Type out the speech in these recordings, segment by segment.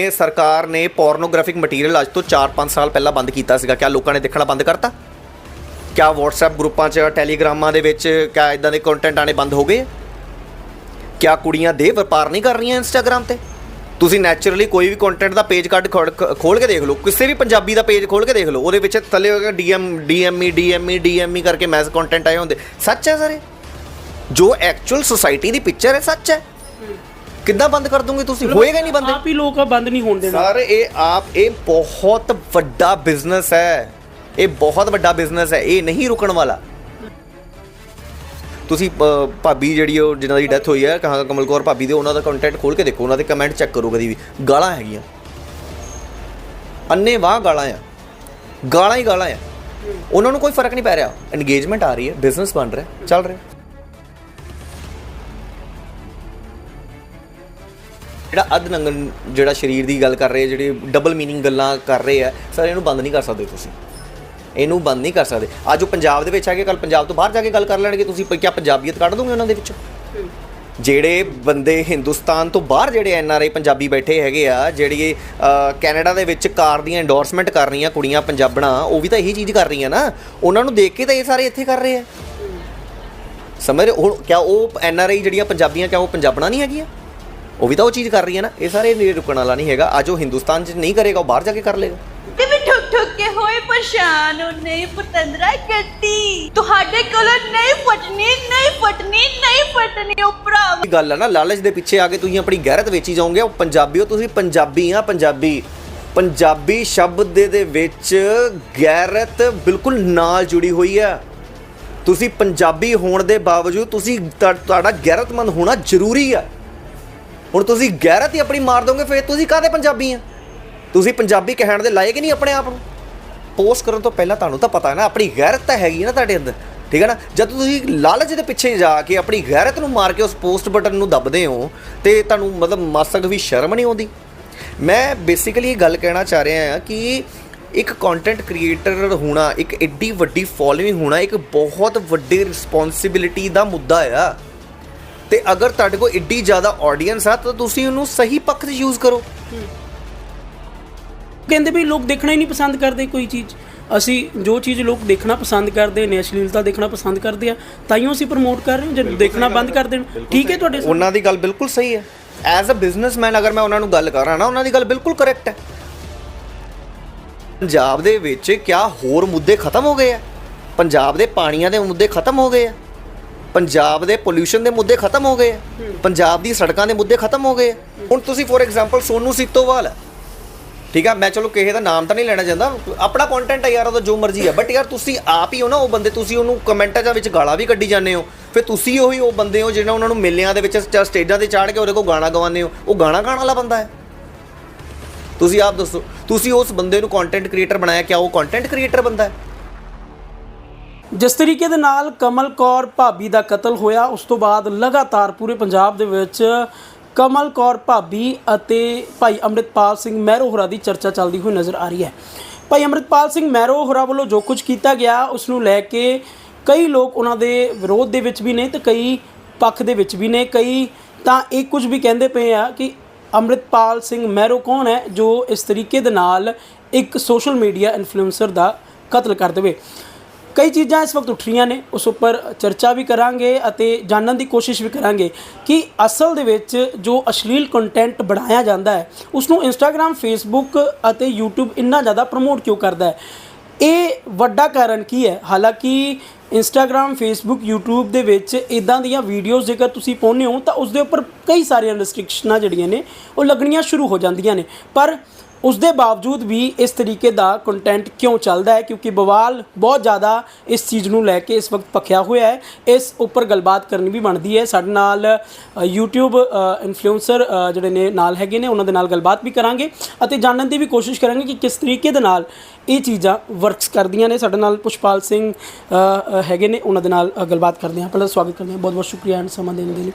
ਇਹ ਸਰਕਾਰ ਨੇ ਪੋਰਨੋਗ੍ਰਾਫਿਕ ਮਟੀਰੀਅਲ ਅੱਜ ਤੋਂ 4-5 ਸਾਲ ਪਹਿਲਾਂ ਬੰਦ ਕੀਤਾ ਸੀਗਾ। ਕਿਆ ਲੋਕਾਂ ਨੇ ਦੇਖਣਾ ਬੰਦ ਕਰਤਾ? ਕਿਆ WhatsApp ਗਰੁੱਪਾਂ 'ਚ ਟੈਲੀਗ੍ਰਾਮਾਂ ਦੇ ਵਿੱਚ ਕਿਆ ਇਦਾਂ ਦੇ ਕੰਟੈਂਟ ਆਣੇ ਬੰਦ ਹੋ ਗਏ? ਕਿਆ ਕੁੜੀਆਂ ਦੇ ਵਪਾਰ ਨਹੀਂ ਕਰ ਰਹੀਆਂ ਇੰਸਟਾਗ੍ਰam ਤੇ? ਤੁਸੀਂ ਨੈਚੁਰਲੀ ਕੋਈ ਵੀ ਕੰਟੈਂਟ ਦਾ ਪੇਜ ਕੱਢ ਖੋਲ ਕੇ ਦੇਖ ਲਓ। ਕਿਸੇ ਵੀ ਪੰਜਾਬੀ ਦਾ ਪੇਜ ਖੋਲ ਕੇ ਦੇਖ ਲਓ। ਉਹਦੇ ਵਿੱਚ ਥੱਲੇ ਹੋਏਗਾ ਡੀਐਮ ਡੀਐਮਈ ਡੀਐਮਈ ਡੀਐਮਈ ਕਰਕੇ ਮੈਸ ਕੰਟੈਂਟ ਆਏ ਹੁੰਦੇ। ਸੱਚ ਹੈ ਸਾਰੇ ਜੋ ਐਕਚੁਅਲ ਸੁਸਾਇਟੀ ਦੀ ਪਿਕਚਰ ਹੈ, ਸੱਚ ਹੈ। ਕਿੱਦਾਂ ਬੰਦ ਕਰ ਦੋਗੇ ਤੁਸੀਂ? ਹੋਏਗਾ ਨਹੀਂ ਬੰਦ? ਆਪ ਹੀ ਲੋਕ ਬੰਦ ਨਹੀਂ ਹੋਣ ਦੇਣਾ। ਸਰ ਇਹ ਆਪ ਇਹ ਬਹੁਤ ਵੱਡਾ ਬਿਜ਼ਨਸ ਹੈ। ਇਹ ਬਹੁਤ ਵੱਡਾ ਬਿਜ਼ਨਸ ਹੈ। ਇਹ ਨਹੀਂ ਰੁਕਣ ਵਾਲਾ। ਤੁਸੀਂ ਅ, ਭਾਬੀ ਜਿਹੜੀ ਉਹ ਜਿਨ੍ਹਾਂ ਦੀ ਡੈਥ ਹੋਈ ਹੈ ਕਹਾਂ ਕਮਲ ਕੌਰ ਭਾਬੀ ਦੇ ਉਹਨਾਂ ਦਾ ਕੰਟੈਂਟ ਖੋਲ ਕੇ ਦੇਖੋ ਉਹਨਾਂ ਦੇ ਕਮੈਂਟ ਚੈੱਕ ਕਰੋ ਕਦੀ ਵੀ। ਗਾਲਾਂ ਹੈਗੀਆਂ। ਅੰਨੇ ਵਾਹ ਗਾਲਾਂ ਆ। ਗਾਲਾਂ ਹੀ ਗਾਲਾਂ ਆ। ਉਹਨਾਂ ਨੂੰ ਕੋਈ ਫ਼ਰਕ ਨਹੀਂ ਪੈ ਰਿਹਾ। ਐਂਗੇਜਮੈਂਟ ਆ ਰਹੀ ਹੈ। ਬਿਜ਼ਨਸ ਬਣ ਰਿਹਾ। ਚੱਲ ਰਿਹਾ। ਜਿਹੜਾ ਅਧ ਨੰਗਨ ਜਿਹੜਾ ਸਰੀਰ ਦੀ ਗੱਲ ਕਰ ਰਹੇ ਜਿਹੜੇ ਡਬਲ ਮੀਨਿੰਗ ਗੱਲਾਂ ਕਰ ਰਹੇ ਆ, ਸਰ, ਇਹਨੂੰ ਬੰਦ ਨਹੀਂ ਕਰ ਸਕਦੇ ਤੁਸੀਂ। ਇਹਨੂੰ ਬੰਦ ਨਹੀਂ ਕਰ ਸਕਦੇ। ਅੱਜ ਉਹ ਪੰਜਾਬ ਦੇ ਵਿੱਚ ਆ ਕੇ ਕੱਲ ਪੰਜਾਬ ਤੋਂ ਬਾਹਰ ਜਾ ਕੇ ਗੱਲ ਕਰ ਲੈਣਗੇ ਤੁਸੀਂ ਕਿਆ ਪੰਜਾਬੀਅਤ ਕੱਢ ਦੋਗੇ ਉਹਨਾਂ ਦੇ ਵਿੱਚੋਂ? ਜਿਹੜੇ ਬੰਦੇ ਹਿੰਦੁਸਤਾਨ ਤੋਂ ਬਾਹਰ ਜਿਹੜੇ ਐਨ ਆਰ ਆਈ ਪੰਜਾਬੀ ਬੈਠੇ ਹੈਗੇ ਆ, ਜਿਹੜੀ ਕੈਨੇਡਾ ਦੇ ਵਿੱਚ ਕਾਰ ਦੀਆਂ ਐਂਡੋਰਸਮੈਂਟ ਕਰ ਰਹੀਆਂ ਕੁੜੀਆਂ ਪੰਜਾਬਣਾ, ਉਹ ਵੀ ਤਾਂ ਇਹੀ ਚੀਜ਼ ਕਰ ਰਹੀਆਂ ਨਾ। ਉਹਨਾਂ ਨੂੰ ਦੇਖ ਕੇ ਤਾਂ ਇਹ ਸਾਰੇ ਇੱਥੇ ਕਰ ਰਹੇ ਆ। ਸਮਝ ਰਹੇ ਹੋ? ਕਿਆ ਉਹ ਐਨ ਆਰ ਆਈ ਜਿਹੜੀਆਂ ਪੰਜਾਬੀਆਂ, ਕਿਆ ਉਹ ਪੰਜਾਬਣਾ ਨਹੀਂ ਹੈਗੀਆਂ? ਉਹ ਵੀ ਤਾਂ ਉਹ ਚੀਜ਼ ਕਰ ਰਹੀਆਂ ਨਾ। ਇਹ ਸਾਰੇ ਨਹੀਂ ਰੁਕਣ ਵਾਲਾ ਨਹੀਂ ਹੈਗਾ। ਅੱਜ ਉਹ ਹਿੰਦੁਸਤਾਨ 'ਚ ਨਹੀਂ ਕਰੇਗਾ ਉਹ ਬਾਹਰ ਜਾ ਕੇ ਕਰ ਲੇਗਾ। ਤੇ ਵੀ ਠੁਕ ਠੁਕ ਕੇ ਹੋਏ ਪਰੇਸ਼ਾਨ ਉਹ ਨਹੀਂ ਪਤੰਦਰਾ ਗੱਡੀ ਤੁਹਾਡੇ ਕੋਲੋਂ ਨਹੀਂ ਫਟਣੀ ਨਹੀਂ ਫਟਣੀ ਨਹੀਂ ਫਟਣੀ ਉਹ ਭਰਾ ਇਹ ਗੱਲ ਹੈ ਨਾ ਲਾਲਚ ਦੇ ਪਿੱਛੇ ਆ ਕੇ ਤੁਸੀਂ ਆਪਣੀ ਗੈਰਤ ਵੇਚੀ ਜਾਓਗੇ। ਉਹ ਪੰਜਾਬੀ ਹੋ ਤੁਸੀਂ ਪੰਜਾਬੀ ਆ ਪੰਜਾਬੀ। ਪੰਜਾਬੀ ਸ਼ਬਦ ਦੇ ਦੇ ਵਿੱਚ ਗੈਰਤ ਬਿਲਕੁਲ ਨਾਲ ਜੁੜੀ ਹੋਈ ਹੈ ਤੁਸੀਂ ਪੰਜਾਬੀ ਹੋਣ ਦੇ ਬਾਵਜੂਦ ਤੁਸੀਂ ਤੁਹਾ- ਤੁਹਾਡਾ ਗੈਰਤਮੰਦ ਹੋਣਾ ਜ਼ਰੂਰੀ ਹੈ ਹੁਣ ਤੁਸੀਂ ਗੈਰਤ ਹੀ ਆਪਣੀ ਮਾਰ ਦੋਗੇ, ਫਿਰ ਤੁਸੀਂ ਕਾਹਦੇ ਪੰਜਾਬੀ ਆ? ਤੁਸੀਂ ਪੰਜਾਬੀ ਕਹਿਣ ਦੇ ਲਾਇਕ ਹੀ ਨਹੀਂ ਆਪਣੇ ਆਪ ਨੂੰ। ਪੋਸਟ ਕਰਨ ਤੋਂ ਪਹਿਲਾਂ ਤੁਹਾਨੂੰ ਤਾਂ ਪਤਾ ਹੈ ਨਾ, ਆਪਣੀ ਗੈਰਤ ਤਾਂ ਹੈਗੀ ਨਾ ਤੁਹਾਡੇ ਅੰਦਰ। ਠੀਕ ਹੈ ਨਾ? ਜਦ ਤੁਸੀਂ ਲਾਲਚ ਦੇ ਪਿੱਛੇ ਜਾ ਕੇ ਆਪਣੀ ਗੈਰਤ ਨੂੰ ਮਾਰ ਕੇ ਉਸ ਪੋਸਟ ਬਟਨ ਨੂੰ ਦੱਬਦੇ ਹੋ, ਤੇ ਤੁਹਾਨੂੰ ਮਤਲਬ ਮਾਸਕ ਵੀ ਸ਼ਰਮ ਨਹੀਂ ਆਉਂਦੀ। ਮੈਂ ਬੇਸਿਕਲੀ ਇਹ ਗੱਲ ਕਹਿਣਾ ਚਾਹ ਰਿਹਾ ਹਾਂ ਕਿ ਇੱਕ ਕੰਟੈਂਟ ਕ੍ਰੀਏਟਰ ਹੋਣਾ, ਇੱਕ ਐਡੀ ਵੱਡੀ ਫੋਲੋਇੰਗ ਹੋਣਾ, ਇੱਕ ਬਹੁਤ ਵੱਡੀ ਰਿਸਪੌਂਸਿਬਿਲਿਟੀ ਦਾ ਮੁੱਦਾ ਆ। ਤੇ ਅਗਰ ਤੁਹਾਡੇ ਕੋਲ ਐਡੀ ਜ਼ਿਆਦਾ ਆਡੀਅנס ਆ ਤਾਂ ਤੁਸੀਂ ਉਹਨੂੰ ਸਹੀ ਪੱਖ 'ਚ ਯੂਜ਼ ਕਰੋ। ਕਹਿੰਦੇ ਵੀ ਲੋਕ ਦੇਖਣਾ ਹੀ ਨਹੀਂ ਪਸੰਦ ਕਰਦੇ ਕੋਈ ਚੀਜ਼। ਅਸੀਂ ਜੋ ਚੀਜ਼ ਲੋਕ ਦੇਖਣਾ ਪਸੰਦ ਕਰਦੇ ਨੇ ਅਸ਼ਲੀਲਤਾ ਦੇਖਣਾ ਪਸੰਦ ਕਰਦੇ ਆ ਤਾਈਓ ਅਸੀਂ ਪ੍ਰਮੋਟ ਕਰ ਰਹੇ ਹਾਂ ਜੇ ਦੇਖਣਾ ਬੰਦ ਕਰ ਦੇਣ। ਠੀਕ ਹੈ ਤੁਹਾਡੇ ਉਹਨਾਂ ਦੀ ਗੱਲ ਬਿਲਕੁਲ ਸਹੀ ਹੈ। ਐਜ਼ ਅ ਬਿਜ਼ਨਸਮੈਨ ਅਗਰ ਮੈਂ ਉਹਨਾਂ ਨੂੰ ਗੱਲ ਕਰਾਂ ਨਾ ਉਹਨਾਂ ਦੀ ਗੱਲ ਬਿਲਕੁਲ ਕਰੈਕਟ ਹੈ। ਪੰਜਾਬ ਦੇ ਵਿੱਚ ਕਿਆ ਹੋਰ ਮੁੱਦੇ ਖਤਮ ਹੋ ਗਏ ਆ? ਪੰਜਾਬ ਦੇ ਪਾਣੀਆਂ ਦੇ ਮੁੱਦੇ ਖਤਮ ਹੋ ਗਏ ਆ? ਪੰਜਾਬ ਦੇ ਪੋਲਿਊਸ਼ਨ ਦੇ ਮੁੱਦੇ ਖਤਮ ਹੋ ਗਏ ਪੰਜਾਬ ਦੀ ਸੜਕਾਂ ਦੇ ਮੁੱਦੇ ਖਤਮ ਹੋ ਗਏ ਹੁਣ ਤੁਸੀਂ ਫੋਰ ਐਗਜ਼ਾਮਪਲ ਸੋਨੂ ਸੀਤੋਵਾਲ ਠੀਕ ਆ ਮੈਂ ਚਲੋ ਕਿਸੇ ਦਾ ਨਾਮ ਤਾਂ ਨਹੀਂ ਲੈਣਾ ਚਾਹੁੰਦਾ। ਆਪਣਾ ਕੰਟੈਂਟ ਹੈ ਯਾਰ ਉਹਦਾ ਜੋ ਮਰਜ਼ੀ ਹੈ ਬਟ ਯਾਰ ਤੁਸੀਂ ਆਪ ਹੀ ਹੋ ਨਾ ਉਹ ਬੰਦੇ ਤੁਸੀਂ ਉਹਨੂੰ ਕਮੈਂਟਾਂ ਦੇ ਵਿੱਚ ਗਾਲਾਂ ਵੀ ਕੱਢੀ ਜਾਂਦੇ ਹੋ। ਫਿਰ ਤੁਸੀਂ ਉਹੀ ਉਹ ਬੰਦੇ ਹੋ ਜਿਹੜਾ ਉਹਨਾਂ ਨੂੰ ਮੇਲਿਆਂ ਦੇ ਵਿੱਚ ਸਟੇਜਾਂ ਤੇ ਚਾੜ ਕੇ ਉਹਦੇ ਕੋਲ ਗਾਣਾ ਗਵਾਉਂਦੇ ਹੋ। ਉਹ ਗਾਣਾ ਗਾਣ ਵਾਲਾ ਬੰਦਾ ਹੈ। ਤੁਸੀਂ ਆਪ ਦੱਸੋ। ਤੁਸੀਂ ਉਸ ਬੰਦੇ ਨੂੰ ਕੰਟੈਂਟ ਕ੍ਰੀਏਟਰ ਬਣਾਇਆ ਕਿਆ ਉਹ ਕੰਟੈਂਟ ਕ੍ਰੀਏਟਰ ਬੰਦਾ ਹੈ? ਜਿਸ ਤਰੀਕੇ ਦੇ ਨਾਲ ਕਮਲ ਕੌਰ ਭਾਬੀ ਦਾ ਕਤਲ ਹੋਇਆ, ਉਸ ਤੋਂ ਬਾਅਦ ਲਗਾਤਾਰ ਪੂਰੇ ਪੰਜਾਬ ਦੇ ਵਿੱਚ ਕਮਲ ਕੌਰ ਭਾਬੀ ਅਤੇ ਭਾਈ ਅੰਮ੍ਰਿਤਪਾਲ ਸਿੰਘ ਮਹਿਰੋ ਹੋਰਾਂ ਦੀ ਚਰਚਾ ਚੱਲਦੀ ਹੋਈ ਨਜ਼ਰ ਆ ਰਹੀ ਹੈ। ਭਾਈ ਅੰਮ੍ਰਿਤਪਾਲ ਸਿੰਘ ਮਹਿਰੋ ਹੋਰਾਂ ਵੱਲੋਂ ਜੋ ਕੁਝ ਕੀਤਾ ਗਿਆ, ਉਸ ਨੂੰ ਲੈ ਕੇ ਕਈ ਲੋਕ ਉਹਨਾਂ ਦੇ ਵਿਰੋਧ ਦੇ ਵਿੱਚ ਵੀ ਨੇ ਤੇ ਕਈ ਪੱਖ ਦੇ ਵਿੱਚ ਵੀ ਨੇ। ਕਈ ਤਾਂ ਇਹ ਕੁਝ ਵੀ ਕਹਿੰਦੇ ਪਏ ਆ ਕਿ ਅੰਮ੍ਰਿਤਪਾਲ ਸਿੰਘ ਮਹਿਰੋ ਕੌਣ ਹੈ, ਜੋ ਇਸ ਤਰੀਕੇ ਦੇ ਨਾਲ ਇੱਕ ਸੋਸ਼ਲ ਮੀਡੀਆ ਇਨਫਲੂਐਂਸਰ ਦਾ ਕਤਲ ਕਰ ਦੇਵੇ। ਕਈ ਚੀਜ਼ਾਂ ਇਸ ਵਕਤ ਉੱਠ ਰਹੀਆਂ ਨੇ, ਉਸ ਉੱਪਰ ਚਰਚਾ ਵੀ ਕਰਾਂਗੇ ਅਤੇ ਜਾਣਨ ਦੀ ਕੋਸ਼ਿਸ਼ ਵੀ ਕਰਾਂਗੇ ਕਿ ਅਸਲ ਦੇ ਵਿੱਚ ਜੋ ਅਸ਼ਲੀਲ ਕੰਟੈਂਟ ਬਣਾਇਆ ਜਾਂਦਾ ਹੈ ਉਸ ਨੂੰ ਇੰਸਟਾਗ੍ਰam ਫੇਸਬੁੱਕ ਅਤੇ YouTube ਇੰਨਾ ਜ਼ਿਆਦਾ ਪ੍ਰਮੋਟ ਕਿਉਂ ਕਰਦਾ ਹੈ? ਇਹ ਵੱਡਾ ਕਾਰਨ ਕੀ ਹੈ? ਹਾਲਾਂਕਿ ਇੰਸਟਾਗ੍ਰam ਫੇਸਬੁੱਕ YouTube ਦੇ ਵਿੱਚ ਇਦਾਂ ਦੀਆਂ ਵੀਡੀਓਜ਼ ਜੇਕਰ ਤੁਸੀਂ ਪਾਉਂਦੇ ਹੋ ਤਾਂ ਉਸ ਦੇ ਉੱਪਰ ਕਈ ਸਾਰੀਆਂ ਰੈਸਟ੍ਰਿਕਸ਼ਨਾਂ ਜਿਹੜੀਆਂ ਨੇ, ਉਹ ਲੱਗਣੀਆਂ ਸ਼ੁਰੂ ਹੋ ਜਾਂਦੀਆਂ ਨੇ। ਪਰ ਉਸ ਦੇ ਬਾਵਜੂਦ ਵੀ ਇਸ ਤਰੀਕੇ ਦਾ ਕੰਟੈਂਟ ਕਿਉਂ ਚੱਲਦਾ ਹੈ? ਕਿਉਂਕਿ ਬਵਾਲ ਬਹੁਤ ਜ਼ਿਆਦਾ ਇਸ ਚੀਜ਼ ਨੂੰ ਲੈ ਕੇ ਇਸ ਵਕਤ ਪੱਖਿਆ ਹੋਇਆ ਹੈ। ਇਸ ਉੱਪਰ ਗੱਲਬਾਤ ਕਰਨੀ ਵੀ ਬਣਦੀ ਹੈ। ਸਾਡੇ ਨਾਲ ਅ, YouTube ਇਨਫਲੂਐਂਸਰ ਜਿਹੜੇ ਨੇ ਨਾਲ ਹੈਗੇ ਨੇ ਉਹਨਾਂ ਦੇ ਨਾਲ ਗੱਲਬਾਤ ਵੀ ਕਰਾਂਗੇ ਅਤੇ ਜਾਣਨ ਦੀ ਵੀ ਕੋਸ਼ਿਸ਼ ਕਰਾਂਗੇ ਕਿ ਕਿਸ ਤਰੀਕੇ ਦੇ ਨਾਲ ਇਹ ਚੀਜ਼ਾਂ ਵਰਕਸ ਕਰਦੀਆਂ ਨੇ। ਸਾਡੇ ਨਾਲ ਪੁਸ਼ਪਾਲ ਸਿੰਘ ਹੈਗੇ ਨੇ। ਉਹਨਾਂ ਦੇ ਨਾਲ ਗੱਲਬਾਤ ਕਰਦੇ ਹਾਂ। ਪਹਿਲਾਂ ਸਵਾਗਤ ਕਰਦੇ ਹਾਂ। ਬਹੁਤ ਬਹੁਤ ਸ਼ੁਕਰੀਆ ਐਂਡ ਸਮਾਂ ਦੇਣ ਦੇ ਲਈ।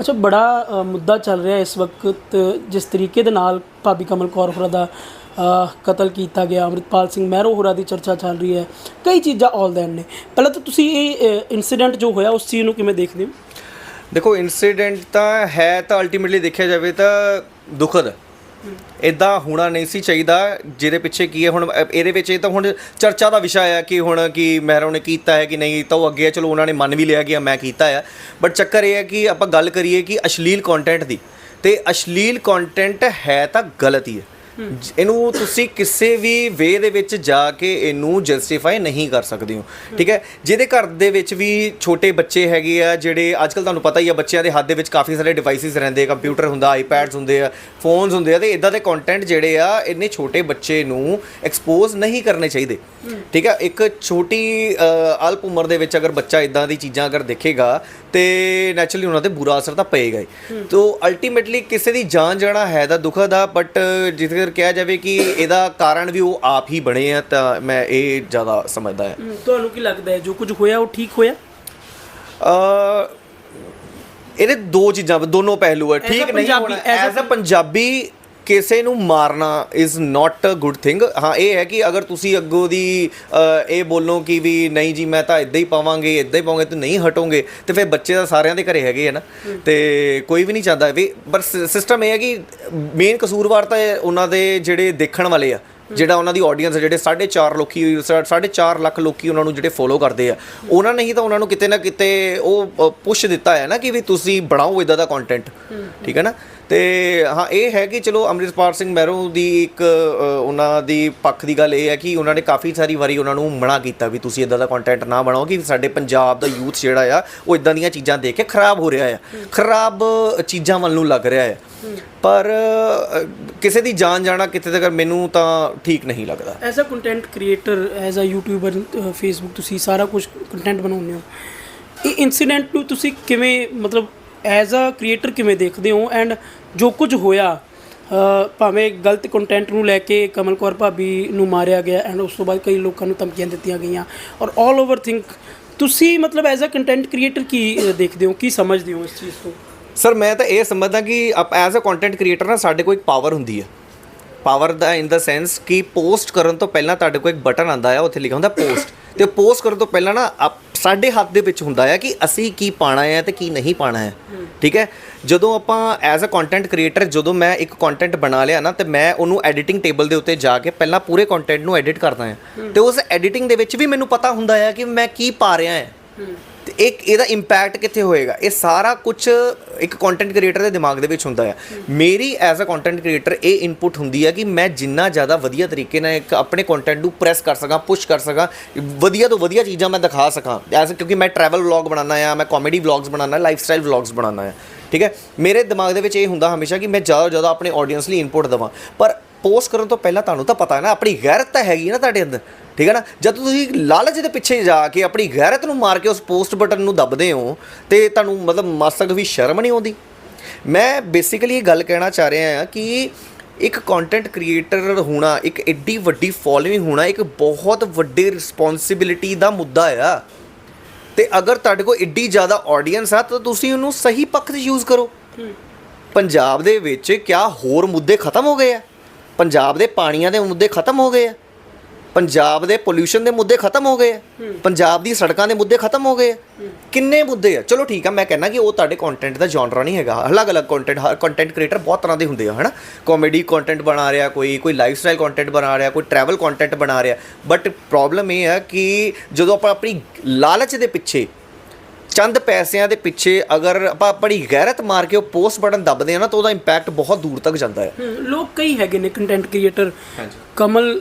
ਅੱਛਾ, ਬੜਾ ਮੁੱਦਾ ਚੱਲ ਰਿਹਾ ਇਸ ਵਕਤ, ਜਿਸ ਤਰੀਕੇ ਦੇ ਨਾਲ ਭਾਬੀ ਕਮਲ ਕੌਰ ਹੋਰਾਂ ਦਾ ਕਤਲ ਕੀਤਾ ਗਿਆ। ਅੰਮ੍ਰਿਤਪਾਲ ਸਿੰਘ ਮਹਿਰੋ ਹੋਰਾਂ ਦੀ ਚਰਚਾ ਚੱਲ ਰਹੀ ਹੈ। ਕਈ ਚੀਜ਼ਾਂ ਆਲ ਦੈਨ ਨੇ। ਪਹਿਲਾਂ ਤਾਂ ਤੁਸੀਂ ਇਹ ਇਨਸੀਡੈਂਟ ਜੋ ਹੋਇਆ, ਉਸ ਚੀਜ਼ ਨੂੰ ਕਿਵੇਂ ਦੇਖਦੇ ਹੋ? ਦੇਖੋ ਇਨਸੀਡੈਂਟ ਤਾਂ ਹੈ ਤਾਂ ਅਲਟੀਮੇਟਲੀ ਦੇਖਿਆ ਜਾਵੇ ਤਾਂ ਦੁਖਦ। ਇਦਾਂ ਹੋਣਾ ਨਹੀਂ ਸੀ ਚਾਹੀਦਾ ਜਿਹਦੇ ਪਿੱਛੇ ਕੀ ਹੈ ਹੁਣ ਇਹਦੇ ਵਿੱਚ ਇਹ ਤਾਂ ਹੁਣ ਚਰਚਾ ਦਾ ਵਿਸ਼ਾ ਹੈ ਕਿ ਹੁਣ ਕਿ ਮਹਿਰੋ ਨੇ ਕੀਤਾ ਹੈ ਕਿ ਨਹੀਂ ਕੀਤਾ ਉਹ ਅੱਗੇ ਹੈ, ਚਲੋ ਉਹਨਾਂ ਨੇ ਮੰਨ ਵੀ ਲਿਆ ਕਿ ਮੈਂ ਕੀਤਾ ਹੈ ਬਟ ਚੱਕਰ ਇਹ ਹੈ ਕਿ ਆਪਾਂ ਗੱਲ ਕਰੀਏ ਕਿ ਅਸ਼ਲੀਲ ਕੰਟੈਂਟ ਦੀ ਤੇ ਅਸ਼ਲੀਲ ਕੰਟੈਂਟ ਹੈ ਤਾਂ ਗਲਤ ਹੀ ਹੈ। ਇਹਨੂੰ ਤੁਸੀਂ ਕਿਸੇ ਵੀ ਵੇ ਦੇ ਵਿੱਚ ਜਾ ਕੇ ਇਹਨੂੰ ਜਸਟੀਫਾਈ ਨਹੀਂ ਕਰ ਸਕਦੇ ਹੋ। ਠੀਕ ਹੈ? ਜਿਹਦੇ ਘਰ ਦੇ ਵਿੱਚ ਵੀ ਛੋਟੇ ਬੱਚੇ ਹੈਗੇ ਆ ਜਿਹੜੇ ਅੱਜਕੱਲ ਤੁਹਾਨੂੰ ਪਤਾ ਹੀ ਆ ਬੱਚਿਆਂ ਦੇ ਹੱਥ ਦੇ ਵਿੱਚ ਕਾਫੀ ਸਾਰੇ ਡਿਵਾਈਸਿਸ ਰਹਿੰਦੇ ਆ ਕੰਪਿਊਟਰ ਹੁੰਦਾ ਆਈਪੈਡਸ ਹੁੰਦੇ ਆ ਫੋਨਸ ਹੁੰਦੇ ਆ ਤੇ ਇਦਾਂ ਦੇ ਕੰਟੈਂਟ ਜਿਹੜੇ ਆ ਇੰਨੇ ਛੋਟੇ ਬੱਚੇ ਨੂੰ ਐਕਸਪੋਜ਼ ਨਹੀਂ ਕਰਨੇ ਚਾਹੀਦੇ। ਠੀਕ ਹੈ? ਇੱਕ ਛੋਟੀ ਅਲਪ ਉਮਰ ਦੇ ਵਿੱਚ ਅਗਰ ਬੱਚਾ ਇਦਾਂ ਦੀ ਚੀਜ਼ਾਂ ਅਗਰ ਦੇਖੇਗਾ ਤੇ ਨੈਚੁਰਲੀ ਉਹਨਾਂ ਤੇ ਬੁਰਾ ਅਸਰ ਤਾਂ ਪਏਗਾ ਹੀ। ਤੋ ਅਲਟੀਮੇਟਲੀ ਕਿਸੇ ਦੀ ਜਾਨ ਜਾਣਾ ਹੈ ਤਾਂ ਦੁਖਦ ਬਟ ਜਿੱਥੇ ਕਿਹਾ ਜਾਵੇ ਕਿ ਇਹਦਾ ਕਾਰਨ ਵੀ ਉਹ ਆਪ ਹੀ ਬਣੇ ਆ ਤਾਂ ਮੈਂ ਇਹ ਜ਼ਿਆਦਾ ਸਮਝਦਾ ਹਾਂ। ਤੁਹਾਨੂੰ ਕੀ ਲੱਗਦਾ ਹੈ? ਜੋ ਕੁਝ ਹੋਇਆ ਉਹ ਠੀਕ ਹੋਇਆ? ਅ ਇਹਦੇ ਦੋ ਚੀਜ਼ਾਂ ਦੋਨੋਂ ਪਹਿਲੂ ਹੈ ਠੀਕ ਨਹੀਂ ਹੋਣਾ। ਐਜ਼ ਅ ਪੰਜਾਬੀ ਕਿਸੇ ਨੂੰ ਮਾਰਨਾ is not a good thing ਹਾਂ, ਇਹ ਹੈ ਕਿ ਅਗਰ ਤੁਸੀਂ ਅੱਗੋਂ ਦੀ ਇਹ ਬੋਲੋ ਕਿ ਵੀ ਨਹੀਂ ਜੀ, ਮੈਂ ਤਾਂ ਇਦਾਂ ਹੀ ਪਾਵਾਂਗੇ ਇਦਾਂ ਹੀ ਪਾਵਾਂਗੇ ਤੇ ਨਹੀਂ ਹਟੋਗੇ, ਤੇ ਫਿਰ ਬੱਚੇ ਤਾਂ ਸਾਰਿਆਂ ਦੇ ਘਰੇ ਹੈਗੇ ਆ ਨਾ। ਤੇ ਕੋਈ ਵੀ ਨਹੀਂ ਚਾਹੁੰਦਾ ਵੀ, ਪਰ ਸਿਸਟਮ ਇਹ ਹੈ ਕਿ ਮੇਨ ਕਸੂਰਵਾਰ ਤਾਂ ਉਹਨਾਂ ਦੇ ਜਿਹੜੇ ਦੇਖਣ ਵਾਲੇ ਆ, ਜਿਹੜਾ ਉਹਨਾਂ ਦੀ ਆਡੀਅנס ਜਿਹੜੇ 4.5 ਲੋਕੀ 4.5 ਲੱਖ ਲੋਕੀ ਉਹਨਾਂ ਨੂੰ ਜਿਹੜੇ ਫੋਲੋ ਕਰਦੇ ਆ, ਉਹਨਾਂ ਨੇ ਹੀ ਤਾਂ ਉਹਨਾਂ ਨੂੰ ਕਿਤੇ ਨਾ ਕਿਤੇ ਉਹ ਪੁਸ਼ ਦਿੱਤਾ ਹੈ ਨਾ ਕਿ ਵੀ ਤੁਸੀਂ ਬਣਾਓ ਇਦਾਂ ਦਾ ਕੰਟੈਂਟ ਠੀਕ ਹੈ ਨਾ? ਤੇ ਹਾਂ, ਇਹ ਹੈ ਕਿ ਚਲੋ ਅੰਮ੍ਰਿਤਪਾਲ ਸਿੰਘ ਮਹਿਰੋ ਦੀ ਇੱਕ ਉਹਨਾਂ ਦੀ ਪੱਖ ਦੀ ਗੱਲ ਇਹ ਹੈ ਕਿ ਉਹਨਾਂ ਨੇ ਕਾਫੀ ਸਾਰੀ ਵਾਰੀ ਉਹਨਾਂ ਨੂੰ ਮਨਾ ਕੀਤਾ ਵੀ ਤੁਸੀਂ ਇਦਾਂ ਦਾ ਕੰਟੈਂਟ ਨਾ ਬਣਾਓ ਕਿ ਸਾਡੇ ਪੰਜਾਬ ਦਾ ਯੂਥ ਜਿਹੜਾ ਆ, ਉਹ ਇਦਾਂ ਦੀਆਂ ਚੀਜ਼ਾਂ ਦੇਖ ਕੇ ਖਰਾਬ ਹੋ ਰਿਹਾ ਆ। ਖਰਾਬ ਚੀਜ਼ਾਂ ਵੱਲ ਨੂੰ ਲੱਗ ਰਿਹਾ ਆ। ਪਰ ਕਿਸੇ ਦੀ ਜਾਨ ਜਾਣਾ ਕਿਤੇ ਤੱਕ ਮੈਨੂੰ ਤਾਂ ਠੀਕ ਨਹੀਂ ਲੱਗਦਾ। As a content creator as a YouTuber Facebook ਤੁਸੀਂ ਸਾਰਾ ਕੁਝ ਕੰਟੈਂਟ ਬਣਾਉਂਦੇ ਹੋ। ਇਹ ਇਨਸੀਡੈਂਟ ਨੂੰ ਤੁਸੀਂ ਕਿਵੇਂ, ਮਤਲਬ ਐਜ਼ ਅ ਕ੍ਰੀਏਟਰ ਕਿਵੇਂ ਦੇਖਦੇ ਹੋ? ਐਂਡ ਜੋ ਕੁਝ ਹੋਇਆ ਭਾਵੇਂ ਗਲਤ ਕੰਟੈਂਟ ਨੂੰ ਲੈ ਕੇ ਕਮਲ ਕੌਰ ਭਾਬੀ ਨੂੰ ਮਾਰਿਆ ਗਿਆ ਐਂਡ ਉਸ ਤੋਂ ਬਾਅਦ ਕਈ ਲੋਕਾਂ ਨੂੰ ਧਮਕੀਆਂ ਦਿੱਤੀਆਂ ਗਈਆਂ ਔਰ ਆਲ ਓਵਰ ਥਿੰਕ ਤੁਸੀਂ ਮਤਲਬ ਐਜ਼ ਅ ਕੰਟੈਂਟ ਕ੍ਰੀਏਟਰ ਕੀ ਦੇਖਦੇ ਹੋ, ਕੀ ਸਮਝਦੇ ਹੋ ਇਸ ਚੀਜ਼ ਤੋਂ? ਸਰ ਮੈਂ ਤਾਂ ਇਹ ਸਮਝਦਾ ਕਿ ਆਪ ਐਜ਼ ਅ ਕੰਟੈਂਟ ਕ੍ਰੀਏਟਰ ਨਾ ਸਾਡੇ ਕੋਲ ਇੱਕ ਪਾਵਰ ਹੁੰਦੀ ਹੈ ਪਾਵਰ ਦਾ ਇਨ ਦਾ ਸੈਂਸ ਕਿ ਪੋਸਟ ਕਰਨ ਤੋਂ ਪਹਿਲਾਂ ਤੁਹਾਡੇ ਕੋਲ ਇੱਕ ਬਟਨ ਆਂਦਾ ਹੈ ਉੱਥੇ ਲਿਖਿਆ ਹੁੰਦਾ ਪੋਸਟ ਤੇ ਪੋਸਟ ਕਰਨ ਤੋਂ ਪਹਿਲਾਂ ਨਾ ਆਪ- ਸਾਡੇ ਹੱਥ ਦੇ ਵਿੱਚ ਹੁੰਦਾ ਹੈ ਕਿ ਅਸੀਂ ਕੀ ਪਾਣਾ ਹੈ ਤੇ ਕੀ ਨਹੀਂ ਪਾਣਾ ਹੈ ਠੀਕ ਹੈ? ਜਦੋਂ ਆਪਾਂ ਐਜ਼ ਅ ਕੰਟੈਂਟ ਕ੍ਰੀਏਟਰ ਜਦੋਂ ਮੈਂ ਇੱਕ ਕੰਟੈਂਟ ਬਣਾ ਲਿਆ ਨਾ, ਤੇ ਮੈਂ ਉਹਨੂੰ ਐਡੀਟਿੰਗ ਟੇਬਲ ਦੇ ਉੱਤੇ ਜਾ ਕੇ ਪਹਿਲਾਂ ਪੂਰੇ ਕੰਟੈਂਟ ਨੂੰ ਐਡਿਟ ਕਰਦਾ ਹਾਂ ਤੇ ਉਸ ਐਡੀਟਿੰਗ ਦੇ ਵਿੱਚ ਵੀ ਮੈਨੂੰ ਪਤਾ ਹੁੰਦਾ ਹੈ ਕਿ ਮੈਂ ਕੀ ਪਾ ਰਿਹਾ ਹਾਂ ਤੇ ਇੱਕ ਇਹਦਾ ਇੰਪੈਕਟ ਕਿੱਥੇ ਹੋਏਗਾ? ਇਹ ਸਾਰਾ ਕੁਝ ਇੱਕ ਕੰਟੈਂਟ ਕ੍ਰੀਏਟਰ ਦੇ ਦਿਮਾਗ ਦੇ ਵਿੱਚ ਹੁੰਦਾ ਹੈ ਮੇਰੀ ਐਜ਼ ਅ ਕੰਟੈਂਟ ਕ੍ਰੀਏਟਰ ਇਹ ਇਨਪੁਟ ਹੁੰਦੀ ਹੈ ਕਿ ਮੈਂ ਜਿੰਨਾ ਜ਼ਿਆਦਾ ਵਧੀਆ ਤਰੀਕੇ ਨਾਲ ਇੱਕ ਆਪਣੇ ਕੰਟੈਂਟ ਨੂੰ ਪ੍ਰੈਸ ਕਰ ਸਕਾਂ ਪੁਸ਼ ਕਰ ਸਕਾਂ, ਵਧੀਆ ਤੋਂ ਵਧੀਆ ਚੀਜ਼ਾਂ ਮੈਂ ਦਿਖਾ ਸਕਾਂ। ਐਜ਼ ਕਿਉਂਕਿ ਮੈਂ ਟਰੈਵਲ ਵਲੌਗ ਬਣਾਉਣਾ ਆ, ਮੈਂ ਕਾਮੇਡੀ ਵਲੌਗਸ ਬਣਾਉਣਾ ਲਾਈਫਸਟਾਈਲ ਵਲੌਗਸ ਬਣਾਉਣਾ ਆ। ਠੀਕ ਹੈ? ਮੇਰੇ ਦਿਮਾਗ ਦੇ ਵਿੱਚ ਇਹ ਹੁੰਦਾ ਹਮੇਸ਼ਾ ਕਿ ਮੈਂ ਜ਼ਿਆਦਾ ਤੋਂ ਜ਼ਿਆਦਾ ਆਪਣੇ ਆਡੀਅנס ਲਈ ਇਨਪੁਟ ਦੇਵਾਂ। ਪਰ ਪੋਸਟ ਕਰਨ ਤੋਂ ਪਹਿਲਾਂ ਤੁਹਾਨੂੰ ਤਾਂ ਪਤਾ ਹੈ ਨਾ ਆਪਣੀ ਗੈਰਤ ਤਾਂ ਹੈਗੀ ਨਾ ਤੁਹਾਡੇ ਅੰਦਰ ਠੀਕ ਹੈ ਨਾ? ਜਦ ਤੁਸੀਂ ਲਾਲਚ ਦੇ ਪਿੱਛੇ ਜਾ ਕੇ ਆਪਣੀ ਗੈਰਤ ਨੂੰ ਮਾਰ ਕੇ ਉਸ ਪੋਸਟ ਬਟਨ ਨੂੰ ਦਬਦੇ ਹੋ ਤੇ ਤੁਹਾਨੂੰ ਮਤਲਬ ਮਾਸਕ ਵੀ ਸ਼ਰਮ ਨਹੀਂ ਆਉਂਦੀ? ਮੈਂ ਬੇਸਿਕਲੀ ਇਹ ਗੱਲ ਕਹਿਣਾ ਚਾਹ ਰਿਹਾ ਹਾਂ ਕਿ ਇੱਕ ਕੰਟੈਂਟ ਕ੍ਰੀਏਟਰ ਹੋਣਾ ਇੱਕ ਐਡੀ ਵੱਡੀ ਫੋਲੋਇੰਗ ਹੋਣਾ ਇੱਕ ਬਹੁਤ ਵੱਡੀ ਰਿਸਪੌਂਸਿਬਿਲਿਟੀ ਦਾ ਮੁੱਦਾ ਆ। ਤੇ ਅਗਰ ਤੁਹਾਡੇ ਕੋਲ ਏਡੀ ਜ਼ਿਆਦਾ ਆਡੀਅנס ਆ ਤਾਂ ਤੁਸੀਂ ਉਹਨੂੰ ਸਹੀ ਪੱਖ 'ਤੇ ਯੂਜ਼ ਕਰੋ। ਪੰਜਾਬ ਦੇ ਵਿੱਚ ਕਿਆ ਹੋਰ ਮੁੱਦੇ ਖਤਮ ਹੋ ਗਏ ਆ? ਪੰਜਾਬ ਦੇ ਪਾਣੀਆਂ ਦੇ ਮੁੱਦੇ ਖਤਮ ਹੋ ਗਏ ਆ। ਪੰਜਾਬ ਦੇ ਪੋਲਿਊਸ਼ਨ ਦੇ ਮੁੱਦੇ ਖਤਮ ਹੋ ਗਏ ਆ। ਪੰਜਾਬ ਦੀ ਸੜਕਾਂ ਦੇ ਮੁੱਦੇ ਖਤਮ ਹੋ ਗਏ ਆ। ਕਿੰਨੇ ਮੁੱਦੇ ਆ? ਚਲੋ ਠੀਕ ਆ ਮੈਂ ਕਹਿੰਦਾ ਕਿ ਉਹ ਤੁਹਾਡੇ ਕੰਟੈਂਟ ਦਾ ਜਨਰਾ ਨਹੀਂ ਹੈਗਾ। ਅਲੱਗ-ਅਲੱਗ ਕੰਟੈਂਟ ਹਰ ਕੰਟੈਂਟ ਕ੍ਰੀਏਟਰ ਬਹੁਤ ਤਰ੍ਹਾਂ ਦੇ ਹੁੰਦੇ ਆ ਹਨਾ? ਕਾਮੇਡੀ ਕੰਟੈਂਟ ਬਣਾ ਰਿਹਾ ਕੋਈ ਕੋਈ ਲਾਈਫਸਟਾਈਲ ਕੰਟੈਂਟ ਬਣਾ ਰਿਹਾ ਕੋਈ ਟਰੈਵਲ ਕੰਟੈਂਟ ਬਣਾ ਰਿਹਾ। ਬਟ ਪ੍ਰੋਬਲਮ ਇਹ ਹੈ ਕਿ ਜਦੋਂ ਆਪਾਂ ਆਪਣੀ ਲਾਲਚ ਦੇ ਪਿੱਛੇ ਚੰਦ ਪੈਸਿਆਂ ਦੇ ਪਿੱਛੇ ਅਗਰ ਆਪਾਂ ਆਪਣੀ ਗੈਰਤ ਮਾਰ ਕੇ ਉਹ ਪੋਸਟ ਬਟਨ ਦੱਬਦੇ ਆ ਨਾ ਤਾਂ ਉਹਦਾ ਇੰਪੈਕਟ ਬਹੁਤ ਦੂਰ ਤੱਕ ਜਾਂਦਾ ਹੈ। ਲੋਕ ਕਈ ਹੈਗੇ ਨੇ ਕੰਟੈਂਟ ਕ੍ਰੀਏਟਰ ਹਾਂਜੀ। ਕਮਲ